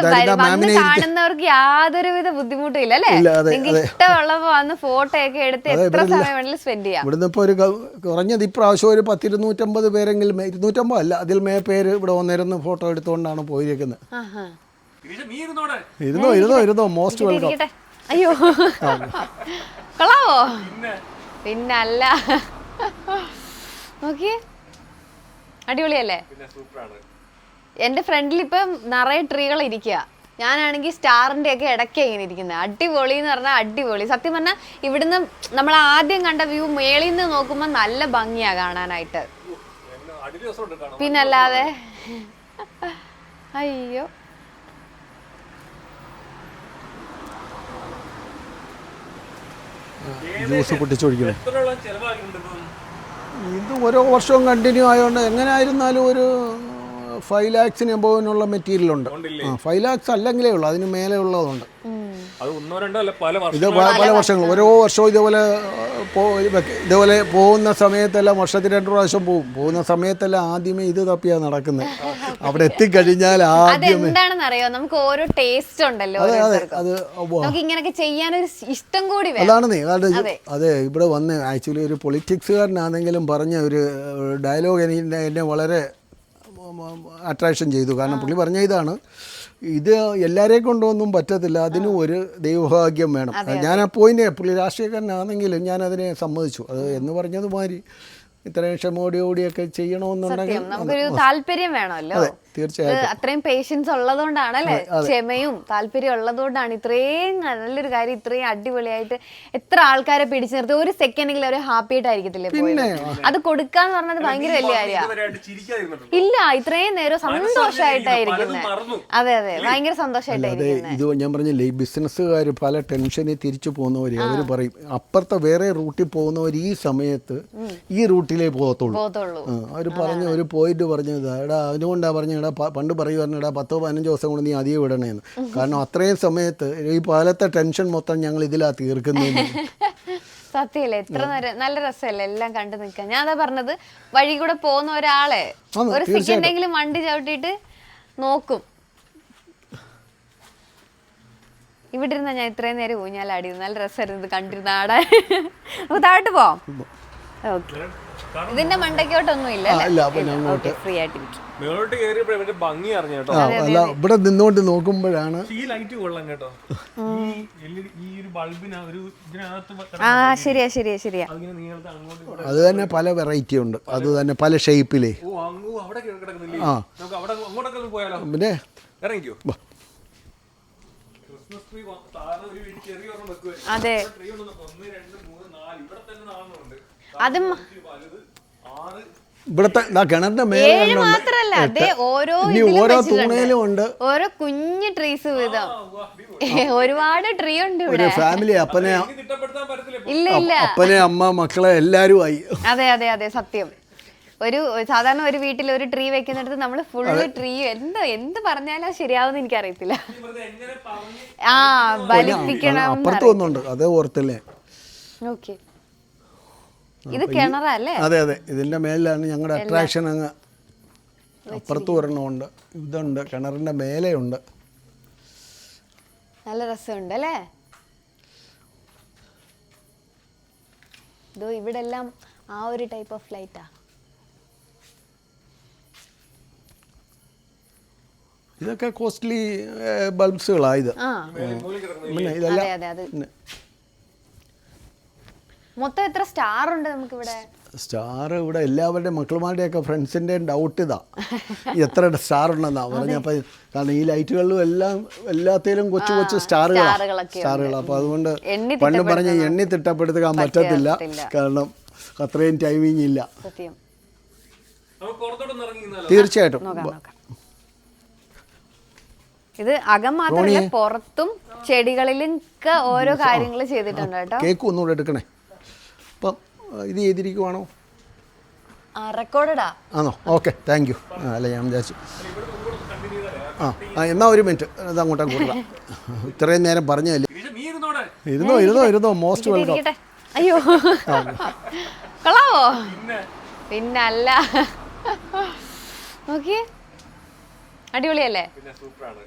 കാണുന്നവർക്ക് യാതൊരുവിധ ബുദ്ധിമുട്ടും ഇല്ല അല്ലേ ഇഷ്ടമുള്ളപ്പോ വന്ന് ഫോട്ടോ ഒക്കെ എടുത്ത് എത്ര സമയം വേണമെങ്കിലും സ്പെൻഡ് ചെയ്യാം. ഇവിടുന്ന് ഇപ്പൊ ഒരു കുറഞ്ഞത് ഇപ്രാവശ്യം ഒരു പത്തിരുന്നൂറ്റമ്പത് പേരെങ്കിലും മേ- ഇരുന്നൂറ്റമ്പത് അല്ല അതിൽ മേ പേര് ഇവിടെ വന്നിരുന്ന് ഫോട്ടോ എടുത്തുകൊണ്ടാണ് പോയിരിക്കുന്നത്. ഇരുന്നോ ഇരുന്നോ ഇരുന്നോ മോസ്റ്റ് വെൽക്കം അയ്യോ. കൊള്ളാവോ? പിന്നെ. പിന്നല്ല. നോക്കിയേ. അടിപൊളിയല്ലേ? പിന്നെ സൂപ്പറാണ്. എന്റെ ഫ്രണ്ടിൽ ഇപ്പം നിറയെ ട്രീകൾ ഇരിക്കുക ഞാനാണെങ്കിൽ സ്റ്റാറിന്റെ ഒക്കെ ഇടയ്ക്ക് ഇങ്ങനെ ഇരിക്കുന്നത് അടിപൊളി എന്ന് പറഞ്ഞാൽ അടിപൊളി. സത്യം പറഞ്ഞാൽ ഇവിടുന്ന് നമ്മൾ ആദ്യം കണ്ട വ്യൂ മേളിൽ നിന്ന് നോക്കുമ്പോൾ നല്ല ഭംഗിയാ കാണാനായിട്ട്. പിന്നല്ലാതെ. അയ്യോ. ജ്യൂസ് പൊട്ടിച്ചൊഴിക്കണം. ഇത് ഓരോ വർഷവും കണ്ടിന്യൂ ആയതുകൊണ്ട് എങ്ങനെ ആയിരുന്നാലും ഒരു ഫൈവ് ലാക്സിന് എബോവിനുള്ള മെറ്റീരിയൽ ഉണ്ട്. ഫൈവ് ലാക്സ് അല്ലെങ്കിലേ ഉള്ളൂ. അതിന് മേലെ ഉള്ളതുണ്ട്. അത് ഒന്നോ രണ്ടോ അല്ല പല ഇത് വർഷം പ- പല വർഷങ്ങൾ. ഓരോ വർഷവും ഇതേപോലെ ഇതുപോലെ പോകുന്ന സമയത്തെല്ലാം വർഷത്തിൽ രണ്ട് പ്രാവശ്യം പോകും. പോകുന്ന സമയത്തെല്ലാം ആദ്യമേ ഇത് തപ്പിയാണ് നടക്കുന്നത് അവിടെ എത്തിക്കഴിഞ്ഞാൽ ആദ്യമേ അതെന്താണെന്ന് അറിയോ നമുക്ക് ഓരോ ടേസ്റ്റ് ഉണ്ടല്ലോ അതെ അതെ അത് ചെയ്യാനൊരു ഇഷ്ടം കൂടി വേണം. അതാണ് നീ അതെ. അതെ ഇവിടെ വന്ന് ആക്ച്വലി ഒരു പൊളിറ്റിക്സുകാരനാണെങ്കിലും പറഞ്ഞ ഒരു ഡയലോഗ് എന്നെ എന്നെ വളരെ അട്രാക്ഷൻ ചെയ്തു. കാരണം പുള്ളി പറഞ്ഞ ഇതാണ്. ഇത് എല്ലാവരെയും കൊണ്ടൊന്നും പറ്റത്തില്ല. അതിന് ഒരു ദൈവഭാഗ്യം വേണം. ഞാൻ ആ പോയിന്റ് പുള്ളി രാഷ്ട്രീയക്കാരനാണെങ്കിലും ഞാൻ അതിനെ സമ്മതിച്ചു. അത് എന്ന് പറഞ്ഞത് മാതിരി ഇത്രയും ക്ഷമോടിയോടിയൊക്കെ ചെയ്യണമെന്നുണ്ടെങ്കിൽ നമുക്കൊരു താല്പര്യം വേണമല്ലോ. അത്രയും പേഷ്യൻസ് ഉള്ളതുകൊണ്ടാണ് അല്ലേ? ക്ഷമയും താല്പര്യം ഉള്ളതുകൊണ്ടാണ് ഇത്രയും നല്ലൊരു കാര്യം ഇത്രയും അടിപൊളിയായിട്ട് എത്ര ആൾക്കാരെ പിടിച്ചു നിർത്തി ഒരു സെക്കൻഡെങ്കിലും അവർ ഹാപ്പി ആയിട്ടായിരിക്കത്തില്ലേ ആയിരിക്കത്തില്ലേ അത് കൊടുക്കാന്ന് പറഞ്ഞത് ഭയങ്കര വലിയ കാര്യമാണ് ഇല്ല ഇത്രയും നേരം സന്തോഷമായിട്ടായിരിക്കുന്നത് പലതും അതെ അതെ ഭയങ്കര സന്തോഷമായിട്ടായിരിക്കും സന്തോഷമായിട്ടായിരിക്കുന്നത് ഇത് ഞാൻ പറഞ്ഞില്ലേ ഈ ബിസിനസ്സുകാർ പല ടെൻഷനിൽ തിരിച്ചു പോകുന്നവർ അവർ പറയും അപ്പുറത്തെ വേറെ റൂട്ടിൽ പോകുന്നവർ ഈ സമയത്ത് ഈ റൂട്ടിലേ പോകത്തുള്ളൂ. അവർ പറഞ്ഞ ഒരു പോയിന്റ് പറഞ്ഞത് എടാ അതുകൊണ്ടാണ് പറഞ്ഞ പറഞ്ഞടാ പണ്ട് പറയുവായിരുന്നടാ പത്തോ പതിനഞ്ചോ ദിവസം കൊണ്ട് നീ അധികം വിടണേന്ന്. കാരണം അത്രയും സമയത്ത് ഈ പാലത്തെ ടെൻഷൻ മൊത്തം ഞങ്ങൾ ഇതിലാ തീർക്കുന്നു സത്യല്ലേ? എത്ര നേരം നല്ല രസമല്ലേ എല്ലാം കണ്ടു നിൽക്കാൻ? ഞാൻ അതാ പറഞ്ഞത് വഴി കൂടെ പോകുന്ന ഒരാളെ ഒരു സെക്കൻഡെങ്കിലും വണ്ടി ചവിട്ടിയിട്ട് നോക്കും. ഇവിടെ ഇരുന്ന ഞാൻ ഇത്രയും നേരം ഊഞ്ഞാലാടി നല്ല രസമായിരുന്നു ഇത് കണ്ടിരുന്ന ആടെ നമുക്ക് താഴോട്ട് പോവാം. ഓക്കെ. ഇതിന്റെ മണ്ടയ്ക്കോട്ടൊന്നും ഇല്ല ആ, ഇല്ല, അപ്പൊ ഞങ്ങോട്ട്. ഫ്രീ ആയിട്ടിരിക്കും. മേളോട്ട് കയറിയപ്പോഴേ ഇവന്റെ ഭംഗി അറിഞ്ഞു കേട്ടോ. ആ അല്ല ഇവിടെ നിന്നോണ്ട് നോക്കുമ്പോഴാണ് ഈ ലൈറ്റ് കൊള്ളാം കേട്ടോ. ഈ ഒരു ബൾബിന് ഒരു ആ ശരിയാ ശരിയാ ശരിയാ. അത് തന്നെ പല വെറൈറ്റി ഉണ്ട്. അത് തന്നെ പല ഷേപ്പിലേ ആ. പിന്നെ? ഇറങ്ങിക്കോ. അതെ. അതും ഇവിടുത്തെ കിണറിന്റെ മേലെ മാത്രല്ല. അതേ ഓരോ ഇതിലും ഓരോ തൂണയിലും ഉണ്ട്. ഓരോ കുഞ്ഞു ട്രീസ് വീതം ഒരുപാട് ട്രീ ഉണ്ട് ഇവിടെ. ഫാമിലി അപ്പനെ ഇല്ല ഇല്ല. അപ്പനെ അമ്മ മക്കളെ എല്ലാരും ആയി. അതെ അതെ അതെ സത്യം. ഒരു സാധാരണ ഒരു വീട്ടിൽ ഒരു ട്രീ വെക്കുന്നിടത്ത് നമ്മൾ ഫുള്ള് ട്രീ എന്താ എന്ത് പറഞ്ഞാലും ശരിയാവുന്ന എനിക്കറിയത്തില്ല. വെറുതെ എങ്ങനെ പറഞ്ഞ് ആ ബലിപ്പിക്കണം അപ്പുറത്ത് ഒന്നുണ്ട് അതേ ഓർത്തല്ലേ? ഓക്കെ. ഇത് കിണറല്ലേ? അതെ അതെ. ഇതിന്റെ മേലിലാണ് ഞങ്ങളുടെ അട്രാക്ഷൻ അങ്ങ് അപ്പുറത്ത് ഒരെണ്ണമുണ്ട്. ഇതുണ്ട്. കിണറിന്റെ മേലെയുണ്ട്. നല്ല രസമുണ്ട് അല്ലേ ഇതോ ഇവിടെ എല്ലാം ആ ഒരു ടൈപ്പ് ഓഫ് ലൈറ്റാ ഇതൊക്കെ കോസ്റ്റ്ലി ബൾബ്സുകളാണ് ഇത്. പിന്നെ ഇതെല്ലാം അതെ അതെ അത് പിന്നെ മൊത്തം എത്ര സ്റ്റാർ ഉണ്ട് നമുക്ക് ഇവിടെ സ്റ്റാർ ഇവിടെ എല്ലാവരുടെയും മക്കളുമാരുടെയൊക്കെ ഫ്രണ്ട്സിന്റെയും ഡൗട്ട് ഇതാ. എത്ര സ്റ്റാർ ഉണ്ടെന്നാണ് പറഞ്ഞപ്പോൾ കാരണം ഈ ലൈറ്റുകളിലും എല്ലാം എല്ലാത്തിലും കൊച്ചു കൊച്ചു സ്റ്റാറുകളാണ് സ്റ്റാറുകൾ അപ്പോൾ അതുകൊണ്ട് എണ്ണി പണ്ട് പറഞ്ഞ് എണ്ണി തിട്ടപ്പെടുത്താൻ പറ്റത്തില്ല. കാരണം അത്രയും ടൈമിങ് ഇല്ല. തീർച്ചയായിട്ടും. ഇത് അകം മാത്രമല്ല പുറത്തും ചെടികളിലും ഒക്കെ ഓരോ കാര്യങ്ങൾ ചെയ്തിട്ടുണ്ട് കേട്ടോ. കേക്ക് ഒന്നുകൂടെ എടുക്കണേ. അപ്പം ആ, ഇത് ചെയ്തിരിക്കുവാണോ? റെക്കോർഡഡാ ആണോ? ഓക്കെ താങ്ക് യു അല്ല ഞാൻ വിചാരിച്ചു. ആ ആ എന്നാ ഒരു മിനിറ്റ്. അത് അങ്ങോട്ടേക്ക് കൊടുക്കാം ഇത്രയും നേരം പറഞ്ഞല്ലേ ഇരുന്നോ ഇരുന്നോ ഇരുന്നോ മോസ്റ്റ് വെൽക്കം അയ്യോ. കൊള്ളാവോ? പിന്നെ പിന്നല്ല. നോക്കിയേ. അടിപൊളിയല്ലേ? പിന്നെ സൂപ്പറാണ്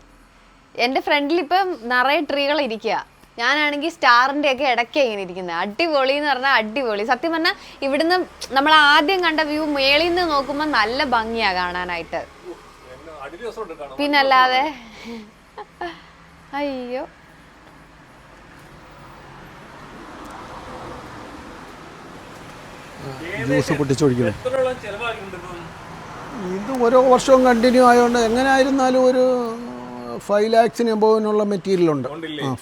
എന്റെ ഫ്രണ്ടിൽ ഇപ്പം നിറയെ ട്രീകൾ ഇരിക്കുക ഞാനാണെങ്കിൽ സ്റ്റാറിന്റെ ഒക്കെ ഇടയ്ക്ക് ഇങ്ങനെ ഇരിക്കുന്നത് അടിപൊളി എന്ന് പറഞ്ഞാൽ അടിപൊളി. സത്യം പറഞ്ഞാൽ ഇവിടുന്ന് നമ്മൾ ആദ്യം കണ്ട വ്യൂ മേളിൽ നിന്ന് നോക്കുമ്പോൾ നല്ല ഭംഗിയാ കാണാനായിട്ട്. പിന്നല്ലാതെ അയ്യോ. ജ്യൂസ് പൊട്ടിച്ചൊഴിക്കണം? ഇത് ഓരോ വർഷവും കണ്ടിന്യൂ ആയതുകൊണ്ട് എങ്ങനെ ആയിരുന്നാലും ഒരു ഫൈവ് ലാക്സിന് എബോവിനുള്ള മെറ്റീരിയൽ ഉണ്ട്.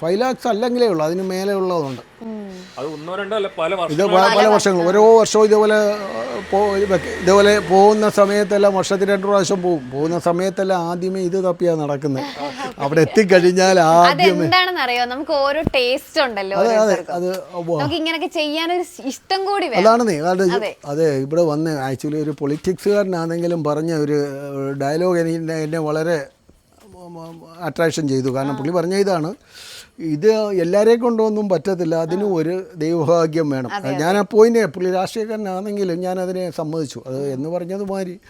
ഫൈവ് ലാക്സ് അല്ലെങ്കിലേ ഉള്ളൂ അതിന് മേലെ ഉള്ളതുണ്ട്. അത് ഒന്നോ രണ്ടോ അല്ല പല ഇത് പല വർഷങ്ങൾ ഓരോ വർഷവും ഇതേപോലെ ഇതുപോലെ പോകുന്ന സമയത്തെല്ലാം വർഷത്തിൽ രണ്ട് പ്രാവശ്യം പോകും. പോകുന്ന സമയത്തെല്ലാം ആദ്യമേ ഇത് തപ്പിയാ നടക്കുന്നത് അവിടെ എത്തിക്കഴിഞ്ഞാൽ ആദ്യമേ അറിയോ നമുക്ക് ഓരോ ടേസ്റ്റ് ഉണ്ടല്ലോ അതെ അതെ അത് നമുക്ക് ഇങ്ങനെയൊക്കെ ചെയ്യാനൊരു ഇഷ്ടം കൂടി അതാണെന്നേ അതെ. അതെ ഇവിടെ വന്ന് ആക്ച്വലി ഒരു പൊളിറ്റിക്സുകാരനാണെങ്കിലും പറഞ്ഞ ഒരു ഡയലോഗ് എന്നെ വളരെ അട്രാക്ഷൻ ചെയ്തു. കാരണം പുള്ളി പറഞ്ഞ ഇതാണ്. ഇത് എല്ലാവരെയും കൊണ്ടൊന്നും പറ്റത്തില്ല. അതിന് ഒരു ദൈവഭാഗ്യം വേണം. ഞാൻ ആ പോയിന്റ് പുള്ളി രാഷ്ട്രീയക്കാരനാണെങ്കിലും ഞാൻ അതിനെ സമ്മതിച്ചു. അത് എന്ന് പറഞ്ഞതുമാതിരി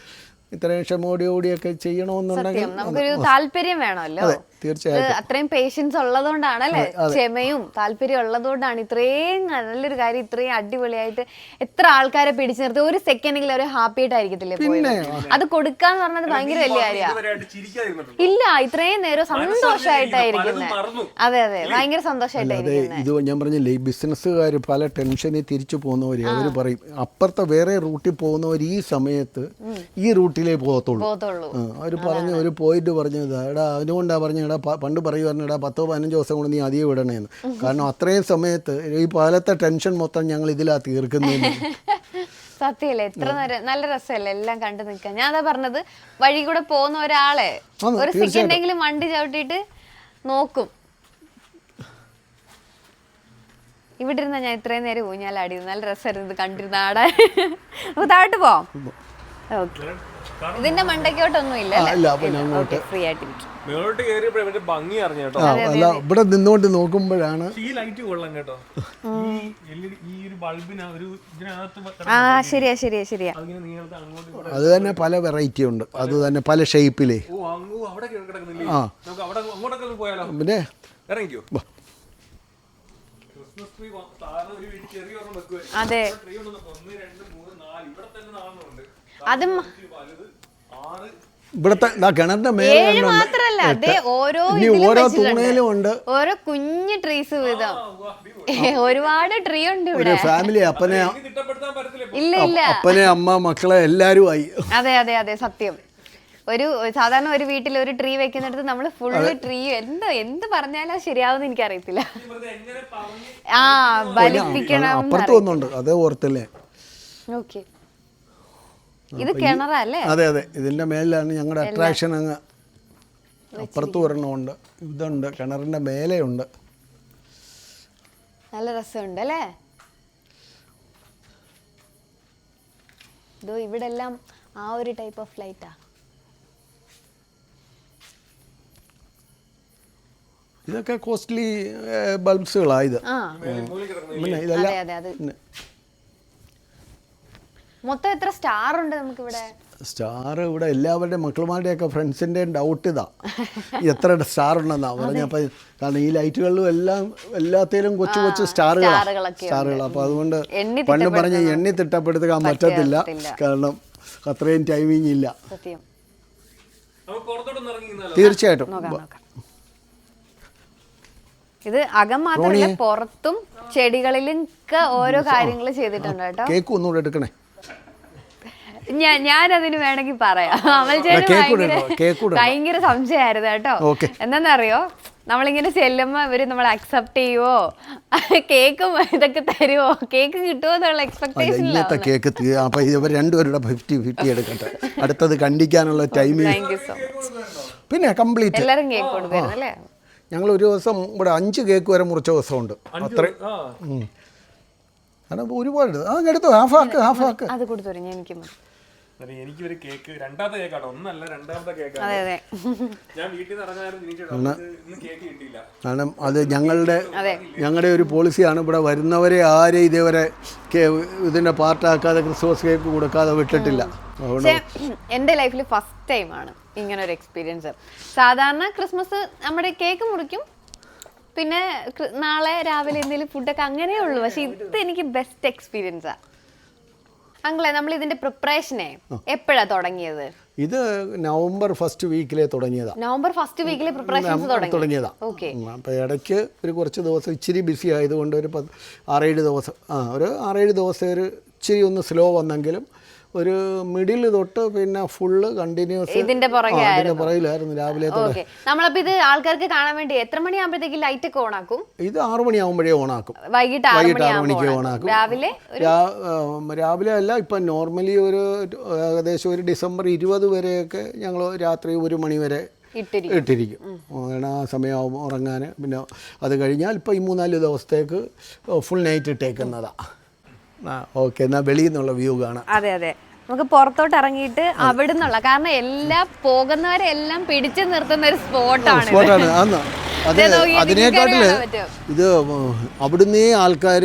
ഇത്രയും ക്ഷമോടിയോടിയൊക്കെ ചെയ്യണമെന്നുണ്ടെങ്കിൽ താല്പര്യം വേണമല്ലോ. തീർച്ചയായും അത്രയും പേഷ്യൻസ് ഉള്ളതുകൊണ്ടാണ് അല്ലെ? ക്ഷമയും താല്പര്യം ഉള്ളതുകൊണ്ടാണ് ഇത്രയും നല്ലൊരു കാര്യം ഇത്രയും അടിപൊളിയായിട്ട് എത്ര ആൾക്കാരെ പിടിച്ചു നിർത്തി. ഒരു സെക്കൻഡെങ്കിലും അവർ ഹാപ്പി ആയിട്ടായിരിക്കത്തില്ലേ അത്. കൊടുക്കാന്ന് പറഞ്ഞത് ഭയങ്കര വലിയ കാര്യമാണ് ഇല്ല ഇത്രയും നേരം സന്തോഷമായിട്ടായിരിക്കുന്നത്. അതെ അതെ ഭയങ്കര സന്തോഷമായിട്ടായിരിക്കുന്നത് ഇത് ഞാൻ പറഞ്ഞില്ലേ ഈ ബിസിനസ്സുകാർ പല ടെൻഷനിൽ തിരിച്ചു പോകുന്നവർ അവർ പറയും അപ്പുറത്തെ വേറെ റൂട്ടിൽ പോകുന്നവർ ഈ സമയത്ത് ഈ റൂട്ടിലേ പോകത്തുള്ളൂ. പോകത്തുള്ളൂ. അവർ പറഞ്ഞ ഒരു പോയിന്റ് പറഞ്ഞത് എടാ അതുകൊണ്ടാണ് പറഞ്ഞത് എടാ പണ്ട് പറയുമായിരുന്നു എടാ പത്തോ പതിനഞ്ചോ ദിവസം കൊണ്ട് നീ അധികം വിടണേന്ന്. കാരണം അത്രയും സമയത്ത് ഈ പാലത്തെ ടെൻഷൻ മൊത്തം ഞങ്ങൾ ഇതിലാ തീർക്കുന്നതെന്ന് സത്യല്ലേ? എത്ര നേരം നല്ല രസമല്ലേ എല്ലാം കണ്ടു നിൽക്കാൻ? ഞാൻ അതാ പറഞ്ഞത് വഴി കൂടെ പോകുന്ന ഒരാളെ ഒരു സെക്കൻഡെങ്കിലും വണ്ടി ചവിട്ടിയിട്ട് നോക്കും. ഇവിടെ ഇരുന്ന ഞാൻ ഇത്രയും നേരം ഊഞ്ഞാലാടി. നല്ല രസമായിരുന്നു ഇത് കണ്ടിരുന്ന ആടെ. താഴോട്ട് പോവാം. ഓക്കെ. ഇതിന്റെ മണ്ടയ്ക്കോട്ടൊന്നും ഇല്ല പിന്നെ അങ്ങോട്ട് ഫ്രീ ആയിട്ടിരിക്കും. മേളോട്ട് കയറിയപ്പോഴേ ഇവന്റെ ഭംഗി അറിഞ്ഞു കേട്ടോ. ആ അല്ല ഇവിടെ നിന്നുകൊണ്ട് നോക്കുമ്പോഴാണ് ഈ ലൈറ്റ് കൊള്ളാം കേട്ടോ. ഈ LED ഈ ഒരു ബൾബിന് ഒരു ഇതിനകത്ത് ആ ശരിയാ ശരിയാ ശരിയാ. അതിങ്ങനെ നീളത്ത് അങ്ങോട്ട് ഇങ്ങോട്ട് അത് തന്നെ പല വെറൈറ്റി ഉണ്ട്. അത്. തന്നെ പല ഷേപ്പിലേ ഓ അങ്ങോ അവിടെ കിടക്കുന്നില്ലേ? ആ. നമുക്ക് അവിടെ അങ്ങോട്ടൊക്കെ ഒന്ന് പോയാലോ? പിന്നെ? ഇറങ്ങിക്കോ. ക്രിസ്മസ് ട്രീ സാധാരണ ഒരു വീട്ടിൽ ചെറിയ ഒരെണ്ണം വെക്കുവേ. അതെ. ട്രീ ഉണ്ടെന്ന് ഒന്ന് രണ്ട് മൂന്ന് നാല്. ഇവിടെ തന്നെ നാലെണ്ണമുണ്ട് അതും വലുത്. ഇവിടുത്തെ കിണറിന്റെ മേലെ ഏഴ് മാത്രല്ല അതെ ഓരോ ഇനി ഇതിലും ഓരോ വെച്ചിട്ടുണ്ട്. തൂണയിലും ഉണ്ട്. ഓരോ കുഞ്ഞു ട്രീസ് വീതം ഒരുപാട് ട്രീ ഉണ്ട് ഒരു ഇവിടെ ഫാമിലി അപ്പനെ എനിക്ക് തിട്ടപ്പെടുത്താൻ പറ്റത്തില്ല ഇല്ല ഇല്ല. അപ്പനെ അമ്മ മക്കളെ എല്ലാരും ആയി. അതെ അതെ അതെ സത്യം. ഒരു സാധാരണ ഒരു വീട്ടിൽ ഒരു ട്രീ വെക്കുന്നിടത്ത് നമ്മൾ ഫുള്ള് ട്രീ എന്ത് എന്ത് പറഞ്ഞാലും ശരിയാവുന്ന എനിക്കറിയത്തില്ല. എങ്ങനെ പറഞ്ഞ് ആ ബലിപ്പിക്കണം അപ്പുറത്ത് വന്നുണ്ട്. അതേ ഓർത്തല്ലേ? ഓക്കെ. ഇത് കിണറല്ലേ? അതെ അതെ. ഇതിന്റെ മേലിലാണ് ഞങ്ങളുടെ അട്രാക്ഷൻ അങ്ങ് അപ്പുറത്ത് ഒരെണ്ണമുണ്ട്. ഇതുണ്ട്. കിണറിന്റെ മേലെയുണ്ട്. നല്ല രസമുണ്ട് അല്ലേ ഇതോ ഇവിടെ എല്ലാം ആ ഒരു ടൈപ്പ് ഓഫ് ലൈറ്റാ ഇതൊക്കെ കോസ്റ്റ്ലി ബൾബ്സുകളാണ് ഇത്. പിന്നെ ഇതെല്ലാം അതെ അതെ അത് പിന്നെ മൊത്തം എത്ര സ്റ്റാർ ഉണ്ട് നമുക്ക് ഇവിടെ സ്റ്റാർ ഇവിടെ എല്ലാവരുടെയും മക്കളുമാരുടെയൊക്കെ ഫ്രണ്ട്സിന്റെയും ഡൗട്ട് ഇതാ. എത്ര സ്റ്റാർ ഉണ്ടെന്നാ. പറഞ്ഞപ്പോൾ കാരണം ഈ ലൈറ്റുകളിലും എല്ലാം എല്ലാത്തിലും കൊച്ചു കൊച്ചു സ്റ്റാറുകളാണ് സ്റ്റാറുകളൊക്കെ സ്റ്റാറുകൾ അപ്പോൾ അതുകൊണ്ട് എണ്ണി പണ്ട് പറഞ്ഞ് എണ്ണി തിട്ടപ്പെടുത്താൻ പറ്റത്തില്ല. കാരണം അത്രയും ടൈമിങ് ഇല്ല. തീർച്ചയായിട്ടും. ഇത് അകം മാത്രമല്ല പുറത്തും ചെടികളിലും ഒക്കെ ഓരോ കാര്യങ്ങൾ ചെയ്തിട്ടുണ്ട് കേട്ടോ. കേക്ക് ഒന്നുകൂടെ എടുക്കണേ. ഞാൻ ഞാൻ അതിന് വേണമെങ്കിൽ പറയാം അമൽ ചേട്ടന് ഭയങ്കര ഭയങ്കര സംശയമായിരുന്നു കേട്ടോ. എന്താണെന്നറിയോ നമ്മളിങ്ങനെ ചെല്ലുമ്പോ ഇവർ നമ്മൾ അക്സെപ്റ്റ് ചെയ്യുവോ കേക്ക് ഇതൊക്കെ തരുവോ കേക്ക് കിട്ടുമോ എന്നുള്ള എക്സ്പെക്ടേഷൻ ഇന്നത്തെ കേക്ക് തീ അപ്പോൾ ഇവർ രണ്ടുപേരുടെ ഫിഫ്റ്റി ഫിഫ്റ്റി എടുക്കട്ടെ അടുത്തത് കണ്ടിക്കാനുള്ള ടൈമിങ് പിന്നെ കംപ്ലീറ്റ് എല്ലാവരും കേക്ക് കൊടുക്കായിരുന്നു അല്ലേ ഞങ്ങൾ ഒരു ദിവസം ഇവിടെ അഞ്ച് കേക്ക് വരെ മുറിച്ച ദിവസമുണ്ട് അത്ര. കാരണം ഒരുപാട് ആ എടുത്തു ഹാഫ് ആക്ക് ഹാഫ് ആക്ക് അത് കൊടുത്തു എനിക്ക് എനിക്ക് ഒരു കേക്ക് രണ്ടാമത്തെ കേക്കാട്ടോ ഒന്നല്ല രണ്ടാമത്തെ കേക്കാണ്. ഞാൻ വീട്ടിൽ നിന്ന് ഇറങ്ങാനും എനിക്ക് ഇന്ന് കേക്ക് കിട്ടിയില്ല. കാരണം അത് ഞങ്ങളുടെ ഞങ്ങളുടെ ഒരു പോളിസിയാണ്. ഇവിടെ വരുന്നവരെ ആരെയും ഇതേവരെ ഇതിന്റെ പാർട്ടാക്കാതെ ക്രിസ്മസ് കേക്ക് കൊടുക്കാതെ വിട്ടിട്ടില്ല. എന്റെ പക്ഷേ എന്റെ ലൈഫിൽ ഫസ്റ്റ് ടൈമാണ് ഇങ്ങനെ ഒരു എക്സ്പീരിയൻസ്. സാധാരണ ക്രിസ്മസ് നമ്മുടെ കേക്ക് മുറിക്കും. പിന്നെ നാളെ രാവിലെ എന്തെങ്കിലും ഫുഡൊക്കെ അങ്ങനെയേ ഉള്ളൂ. പക്ഷെ ഇത് എനിക്ക് ബെസ്റ്റ് എക്സ്പീരിയൻസാ അങ്ങളെ നമ്മൾ ഇതിന്റെ പ്രിപ്പറേഷനെ എപ്പോഴാ തുടങ്ങിയത്? ഇത് നവംബർ ഫസ്റ്റ് വീക്കിലെ തുടങ്ങിയതാ. നവംബർ ഫസ്റ്റ് വീക്കിലെ പ്രിപ്പറേഷൻസ് തുടങ്ങി. തുടങ്ങിയതാ. അപ്പോൾ ഇടയ്ക്ക് ഒരു കുറച്ച് ദിവസം ഇച്ചിരി ബിസി ആയതുകൊണ്ട് ഒരു പത്ത് ആറേഴ് ദിവസം ആ ഒരു ആറേഴ് ദിവസം ഒരു ഇച്ചിരി ഒന്ന് സ്ലോ വന്നെങ്കിലും ഒരു മിഡിൽ തൊട്ട് പിന്നെ ഫുള്ള് കണ്ടിന്യൂസ് ഇതിന്റെ പുറകിലായിരുന്നു രാവിലെ നമ്മളപ്പോ ഇത് ആൾക്കാർക്ക് കാണാൻ വേണ്ടി എത്ര മണിയാകുമ്പോഴത്തേക്ക് ലൈറ്റ് ഒക്കെ ഓണാക്കും ഇത് ആറു മണിയാകുമ്പോഴേ ഓണാക്കും വൈകിട്ട് വൈകിട്ട് ആറു മണിക്ക് ഓണാക്കും രാവിലെ രാവിലെ അല്ല ഇപ്പൊ നോർമലി ഒരു ഏകദേശം ഒരു ഡിസംബർ ഇരുപത് വരെയൊക്കെ ഞങ്ങൾ രാത്രി ഒരു മണി വരെ ഇട്ടിരിക്കും. ആ സമയമാകും ഉറങ്ങാൻ പിന്നെ അത് കഴിഞ്ഞാൽ ഇപ്പോൾ ഈ മൂന്നാൽ ദിവസത്തേക്ക് ഫുൾ നൈറ്റ് ഇട്ടേക്കുന്നതാണ് ഓക്കെ എന്നാൽ വെളിയിൽ നിന്നുള്ള വ്യൂ കാണാം. അതെ അതെ. നമുക്ക് പുറത്തോട്ട് ഇറങ്ങിയിട്ട് അവിടെ നിന്നുള്ള കാരണം എല്ലാ പോകുന്നവരെ എല്ലാം പിടിച്ചു നിർത്തുന്ന ഒരു സ്പോട്ടാണ് സ്പോട്ടാണ് അത്. ഇത് അവിടുന്നേ ആൾക്കാർ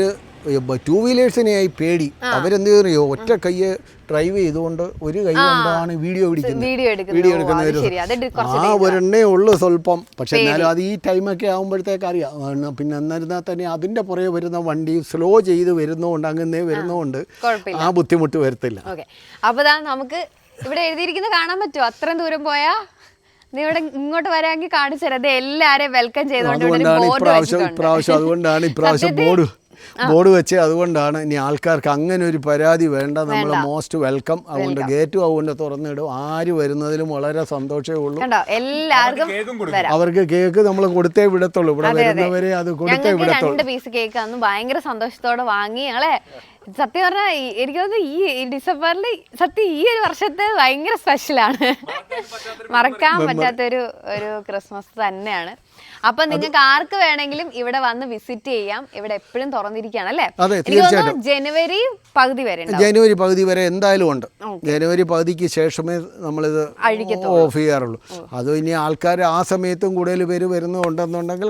ടൂ വീലേഴ്സിനെയായി പേടി. അവരെന്ത് ഒറ്റ കയ്യെ ഡ്രൈവ് ചെയ്തുകൊണ്ട് ഒരു കൈ കൊണ്ടാണ് വീഡിയോ പിടിക്കുന്നത്. വീഡിയോ എടുക്കുന്നത്. ആ ഒരെണ്ണേ ഉള്ളൂ സ്വല്പം. പക്ഷെ എന്നാലും അത് ഈ ടൈമൊക്കെ ആകുമ്പോഴത്തേക്ക് അറിയാം. പിന്നെ എന്നിരുന്നാൽ തന്നെ അതിന്റെ പുറകെ വരുന്ന വണ്ടി സ്ലോ ചെയ്ത് വരുന്നതുകൊണ്ട് അങ്ങനെ വരുന്നതുകൊണ്ട് ആ ബുദ്ധിമുട്ട് വരത്തില്ല. ഓക്കെ. അപ്പൊ ദാ നമുക്ക് ഇവിടെ എഴുതിയിരിക്കുന്നത് കാണാൻ പറ്റുമോ? അത്രയും ദൂരം പോയാ നീ ഇവിടെ ഇങ്ങോട്ട് വരാമെങ്കിൽ കാണിച്ചു തരാം. എല്ലാരെയും വെൽക്കം ചെയ്തോണ്ട് അതുകൊണ്ടാണ് ഇപ്രാവശ്യം ഇപ്രാവശ്യം അതുകൊണ്ടാണ് ഇപ്രാവശ്യം ബോർഡ് ബോർഡ് വെച്ച് അതുകൊണ്ടാണ് ഇനി ആൾക്കാർക്ക് അങ്ങനെ ഒരു പരാതി വേണ്ട. നമ്മൾ മോസ്റ്റ് വെൽക്കം അതുകൊണ്ട് ഗേറ്റും അതുകൊണ്ട് തുറന്നിടും. ആര് വരുന്നതിലും വളരെ സന്തോഷമേ ഉള്ളൂ. കണ്ടോ? എല്ലാവർക്കും അവർക്ക് കേക്ക് നമ്മൾ കൊടുത്തേ വിടത്തുള്ളൂ. ഇവിടെ. വരുന്നവരെ അത് കൊടുത്തേ വിടത്തുള്ളൂ രണ്ട് പീസ് കേക്ക് അന്ന് ഭയങ്കര സന്തോഷത്തോടെ വാങ്ങി. ഞങ്ങളെ സത്യം പറഞ്ഞാൽ എനിക്ക് തോന്നുന്നു ഈ ഈ ഡിസംബറിൽ സത്യം ഈ ഒരു വർഷത്തെ ഭയങ്കര സ്പെഷ്യലാണ് മറക്കാൻ പറ്റാത്തൊരു ഒരു ക്രിസ്മസ് തന്നെയാണ്. അപ്പൊ നിങ്ങൾക്ക് ആർക്ക് വേണമെങ്കിലും ഇവിടെ വന്ന് വിസിറ്റ് ചെയ്യാം. ഇവിടെ എപ്പോഴും തുറന്നിരിക്കുകയാണ് അല്ലേ? അതെ, തീർച്ചയായിട്ടും. ജനുവരി പകുതി വരെ ജനുവരി പകുതി വരെ എന്തായാലും ഉണ്ട്. ജനുവരി പകുതിക്ക് ശേഷമേ നമ്മളിത് ഓഫ് ചെയ്യാറുള്ളൂ. അത് ഇനി ആൾക്കാർ ആ സമയത്തും കൂടുതൽ പേര് വരുന്നുണ്ടെന്നുണ്ടെങ്കിൽ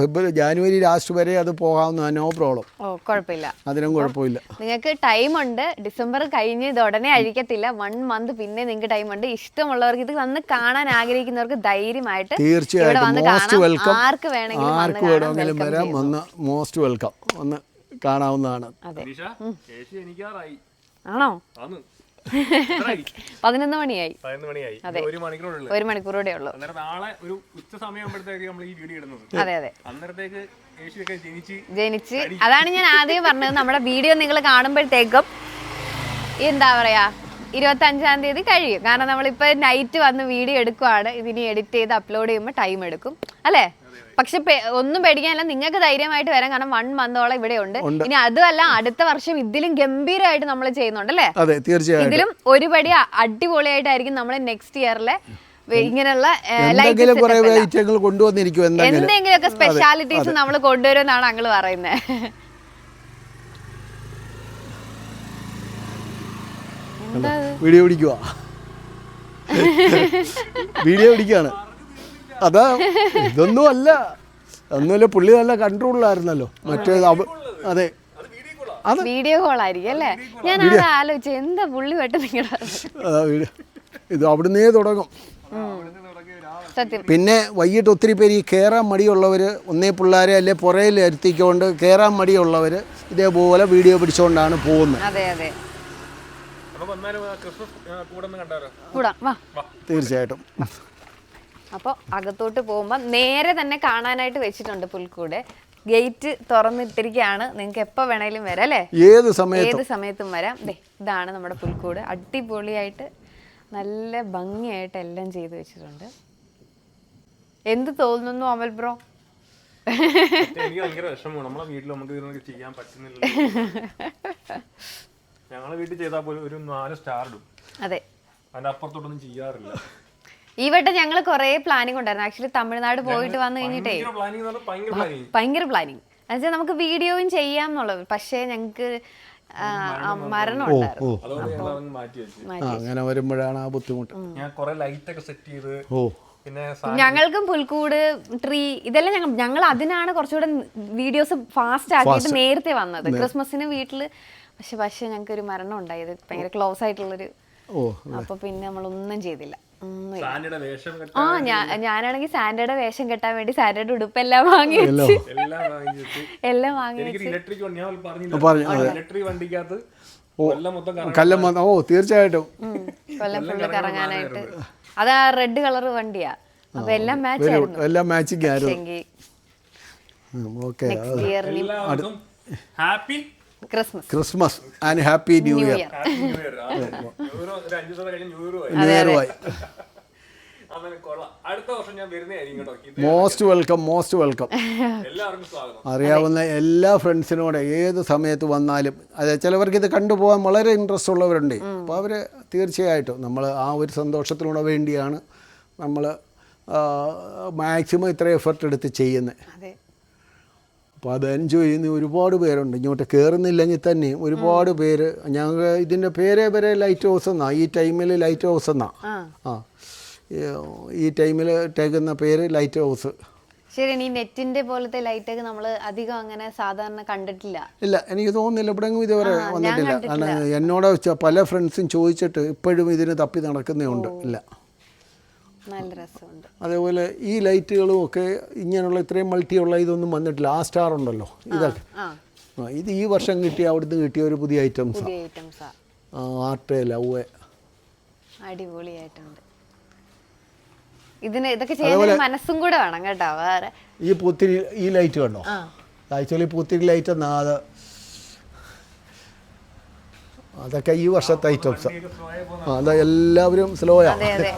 ഫെബ്രുവരി ജാനുവരി ലാസ്റ്റ് വരെ അത് പോകാവുന്ന നോ പ്രോബ്ലം. കുഴപ്പമില്ല. അതിനും കുഴപ്പമില്ല. നിങ്ങൾക്ക് ടൈം ഉണ്ട്. ഡിസംബർ കഴിഞ്ഞ് ഇത് ഉടനെ അഴിക്കത്തില്ല. വൺ മന്ത് പിന്നെ നിങ്ങൾക്ക് ടൈം ഉണ്ട്. ഇഷ്ടമുള്ളവർക്ക് ഇത് വന്ന് കാണാൻ ആഗ്രഹിക്കുന്നവർക്ക് ധൈര്യമായിട്ട് തീർച്ചയായിട്ടും. വെൽക്കം. ആർക്ക് വേണമെങ്കിലും വന്ന് ആർക്ക് വേണമെങ്കിലും വരാം. വന്ന് മോസ്റ്റ് വെൽക്കം ഒന്ന് കാണാവുന്നതാണ്. ആണോ? പതിനൊന്ന് മണിയായി. ഒരു മണിക്കൂറോടെ ഉള്ളൂ. അന്നേരം നാളെ ഒരു ഉച്ച സമയമാകുമ്പോഴത്തേക്ക് നമ്മൾ ഈ വീഡിയോ ഇടുന്നത്. അതെ അതെ. ജനിച്ച് അതാണ് ഞാൻ ആദ്യം പറഞ്ഞത്. നമ്മുടെ വീഡിയോ നിങ്ങൾ കാണുമ്പോഴത്തേക്കും എന്താ പറയാ ഇരുപത്തി അഞ്ചാം തീയതി കഴിയും. കാരണം നമ്മളിപ്പോ നൈറ്റ് വന്ന് വീഡിയോ എടുക്കുവാണ്. ഇതിനി എഡിറ്റ് ചെയ്ത് അപ്ലോഡ് ചെയ്യുമ്പോൾ ടൈം എടുക്കും. അല്ലേ? പക്ഷെ ഒന്നും പേടിക്കാനല്ല. നിങ്ങൾക്ക് ധൈര്യമായിട്ട് വരാം. കാരണം വൺ മന്തോളം ഇവിടെ ഉണ്ട്. ഇനി അതുമല്ല അടുത്ത വർഷം ഇതിലും ഗംഭീരമായിട്ട് നമ്മൾ ചെയ്യുന്നുണ്ട് അല്ലേ? അതെ തീർച്ചയായും ഇതിലും ഒരുപടി അടിപൊളിയായിട്ടായിരിക്കും നമ്മൾ നെക്സ്റ്റ് ഇയറിലെ ഇങ്ങനെയുള്ള എന്തെങ്കിലുമൊക്കെ സ്പെഷ്യാലിറ്റീസ് നമ്മൾ കൊണ്ടുവരുമെന്നാണ് അങ്ങൾ പറയുന്നത് എന്താ ഇത്? വീഡിയോ പിടിക്കുക വീഡിയോ പിടിക്കുകയാണ് അതാ ഇതൊന്നും അല്ല. ഒന്നുമില്ല പുള്ളി നല്ല കൺട്രോളിലായിരുന്നല്ലോ. മറ്റേ അതെ. വീഡിയോ കോൾ ആയിരിക്കും അല്ലേ? ഞാൻ അത് ആലോചിച്ചു എന്താ പുള്ളി നിങ്ങളുടെ ഇത് അവിടുന്നേ തുടങ്ങും. പിന്നെ വൈകിട്ട് ഒത്തിരി പേര് ഈ കയറാൻ മടിയുള്ളവർ ഒന്നേ പിള്ളേരെ അല്ലെ പുറയിൽ എത്തിക്കൊണ്ട് കയറാൻ മടിയുള്ളവർ ഇതേപോലെ വീഡിയോ പിടിച്ചുകൊണ്ടാണ് പോകുന്നത് അതെ അതെ നമുക്ക് വന്നാലും ആ ക്രിസ്മസ് ആ, കൂടെ വാ. തീർച്ചയായിട്ടും. അപ്പോൾ അകത്തോട്ട് പോകുമ്പോൾ നേരെ തന്നെ കാണാനായിട്ട് വെച്ചിട്ടുണ്ട് പുൽക്കൂട്. ഗേറ്റ് തുറന്നിട്ടിരിക്കുകയാണ് നിങ്ങൾക്ക് എപ്പോൾ വേണേലും വരാം അല്ലേ? ഏത് സമയത്ത്. ഏത് സമയത്തും വരാം. ദേ ഇതാണ് നമ്മുടെ പുൽക്കൂട്. അടിപൊളിയായിട്ട് നല്ല ഭംഗിയായിട്ട് എല്ലാം ചെയ്തു വെച്ചിട്ടുണ്ട്. എന്ത് തോന്നുന്നു അമൽ ബ്രോ? എനിക്ക് ഭയങ്കര വിഷമമാണ്. നമ്മളെ വീട്ടിൽ നമുക്ക് ചെയ്യാൻ പറ്റുന്നില്ല ഞങ്ങളെ വീട്ടിൽ ചെയ്താൽ പോലും ഒരു നാല് സ്റ്റാർ ഇടും. അതെ. അതിന്റെ അപ്പുറത്തോട്ടൊന്നും ചെയ്യാറില്ല. ഈ വട്ടം ഞങ്ങൾ കുറെ പ്ലാനിങ് ഉണ്ടായിരുന്നു. ആക്ച്വലി തമിഴ്നാട് പോയിട്ട് വന്നു കഴിഞ്ഞിട്ടേ ഭയങ്കര പ്ലാനിങ് എന്നുവെച്ചാൽ നമുക്ക് വീഡിയോയും ചെയ്യാം എന്നുള്ളത് പക്ഷേ ഞങ്ങൾക്ക് മരണം അങ്ങനെ വരുമ്പോഴാണ് ആ ബുദ്ധിമുട്ട്. ഞാൻ കുറെ ലൈറ്റ് ഒക്കെ സെറ്റ് ചെയ്ത് ഓ. പിന്നെ ഞങ്ങൾക്കും പുൽക്കൂട് ട്രീ ഇതെല്ലാം ഞങ്ങൾ ഞങ്ങൾ അതിനാണ് കുറച്ചുകൂടെ വീഡിയോസ് ഫാസ്റ്റ് ആക്കിയിട്ട് നേരത്തെ വന്നത്. ക്രിസ്മസിന് വീട്ടിൽ പക്ഷെ പക്ഷെ ഞങ്ങൾക്ക് ഒരു മരണം ഉണ്ടായത് ഭയങ്കര ക്ലോസ് ആയിട്ടുള്ളൊരു ഓ അപ്പൊ പിന്നെ നമ്മളൊന്നും ചെയ്തില്ല. ഒന്നും ഇല്ല. സാനിയുടെ വേഷം കെട്ടി ആ ഞാൻ ഞാനാണെങ്കിൽ സാൻഡയുടെ വേഷം കെട്ടാൻ വേണ്ടി സാൻഡയുടെ ഉടുപ്പെല്ലാം വാങ്ങി വെച്ച്. എല്ലാം വാങ്ങി എല്ലാം വാങ്ങി എനിക്കൊരു ഇലക്ട്രിക് വണ്ടി പറഞ്ഞു, ഇലക്ട്രിക് വണ്ടിക്കകത്ത് കൊല്ലം മൊത്തം കറങ്ങാൻ കല്ലം വന്ന ഓ തീർച്ചയായിട്ടും. കൊല്ലം ഫുള്ള് കറങ്ങാനായിട്ട്. അത് ആ റെഡ് കളർ വണ്ടിയാ. അപ്പൊ എല്ലാം മാച്ച് ആയിരുന്നു. എല്ലാം മാച്ചിങ് ആയിരുന്നു. Okay next happy Christmas Christmas and happy new year new year ആയി മോസ്റ്റ് വെൽക്കം മോസ്റ്റ് വെൽക്കം എല്ലാവർക്കും സ്വാഗതം. അറിയാവുന്ന എല്ലാ ഫ്രണ്ട്സിനോട് ഏത് സമയത്ത് വന്നാലും അതെ ചിലവർക്ക് ഇത് കണ്ടുപോകാൻ വളരെ ഇൻട്രസ്റ്റ് ഉള്ളവരുണ്ട്. അപ്പോൾ അവർ തീർച്ചയായിട്ടും നമ്മൾ ആ ഒരു സന്തോഷത്തിലൂടെ വേണ്ടിയാണ് നമ്മൾ മാക്സിമം ഇത്ര എഫർട്ട് എടുത്ത് ചെയ്യുന്നത്. അതെ അപ്പോൾ അത് എൻജോയ് ചെയ്യുന്ന ഒരുപാട് പേരുണ്ട്. ഇങ്ങോട്ട് കയറുന്നില്ലെങ്കിൽ തന്നെയും ഒരുപാട് പേര് ഞങ്ങൾ ഇതിന്റെ പേരെ വരെ ലൈറ്റ് ഹൗസ് എന്നാ. ഈ ടൈമിൽ ലൈറ്റ് ഹൗസ് എന്നാ. ആ. ഈ- ടൈമിൽ ടേക്കുന്ന പേര് ലൈറ്റ് ഹൗസ് ശരി ഈ നെറ്റിന്റെ പോലത്തെ ലൈറ്റ് ഒക്കെ നമ്മൾ അധികം അങ്ങനെ സാധാരണ കണ്ടിട്ടില്ല. ഇല്ല എനിക്ക് തോന്നുന്നില്ല. ഇവിടെങ്ങും ഇതുവരെ വന്നിട്ടില്ല. കാരണം എന്നോട് പല ഫ്രണ്ട്സും ചോദിച്ചിട്ട് ഇപ്പോഴും ഇതിന് തപ്പി നടക്കുന്നേ ഉണ്ട്. ഇല്ല. നല്ല രസമുണ്ട്. അതേപോലെ ഈ ലൈറ്റുകളും ഒക്കെ ഇങ്ങനെയുള്ള ഇത്രയും മൾട്ടിയുള്ള ഇതൊന്നും വന്നിട്ടില്ല. ആ സ്റ്റാർ ഉണ്ടല്ലോ. ഇതൊക്കെ ഇത് ഈ വർഷം കിട്ടിയ അവിടുന്ന് കിട്ടിയ ഒരു പുതിയ ഐറ്റംസ്. Art love. അടിപൊളിയായിട്ടുണ്ട് ഇതിന് ഇതൊക്കെ ചെയ്യാൻ മനസ്സും കൂടെ വേണം കേട്ടോ. വേറെ ഈ പൂത്തിരി ഈ ലൈറ്റ് കണ്ടോ? ആക്ച്വലി പൂത്തിരി ലൈറ്റ് എന്നാ അത് അതൊക്കെ ഈ വർഷത്തെ ഐറ്റംസ് അത് എല്ലാവരും സ്ലോയാ അതെ അതെ.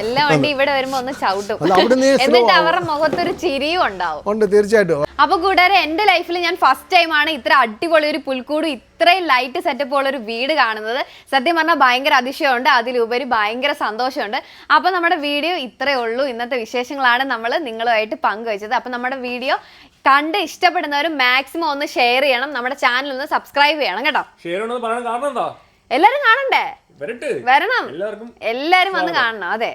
എല്ലാ വണ്ടി ഇവിടെ വരുമ്പോ ഒന്ന് ചവിട്ടും. എന്നിട്ട്. അവരുടെ മുഖത്തൊരു ചിരിയും ഉണ്ടാവും. ഉണ്ട് തീർച്ചയായിട്ടും. അപ്പൊ കൂടാതെ എന്റെ ലൈഫിൽ ഞാൻ ഫസ്റ്റ് ടൈം ആണ് ഇത്ര അടിപൊളി ഒരു പുൽക്കൂടും ഇത്രയും ലൈറ്റ് സെറ്റപ്പ് ഉള്ള ഒരു വീട് കാണുന്നത്. സത്യം പറഞ്ഞാൽ ഭയങ്കര അതിശയമുണ്ട് അതിലുപരി ഭയങ്കര സന്തോഷമുണ്ട്. അപ്പൊ നമ്മുടെ വീഡിയോ ഇത്രയേ ഉള്ളൂ. ഇന്നത്തെ വിശേഷങ്ങളാണ് നമ്മൾ നിങ്ങളുമായിട്ട് പങ്കുവച്ചത്. അപ്പൊ നമ്മുടെ വീഡിയോ കണ്ട് ഇഷ്ടപ്പെടുന്നവർ മാക്സിമം ഒന്ന് ഷെയർ ചെയ്യണം. നമ്മുടെ ചാനൽ ഒന്ന് സബ്സ്ക്രൈബ് ചെയ്യണം കേട്ടോ. ഷെയർ കാരണം എന്താ? എല്ലാരും കാണണ്ടേ? വരണം. എല്ലാരും വന്ന് കാണണം. അതെ.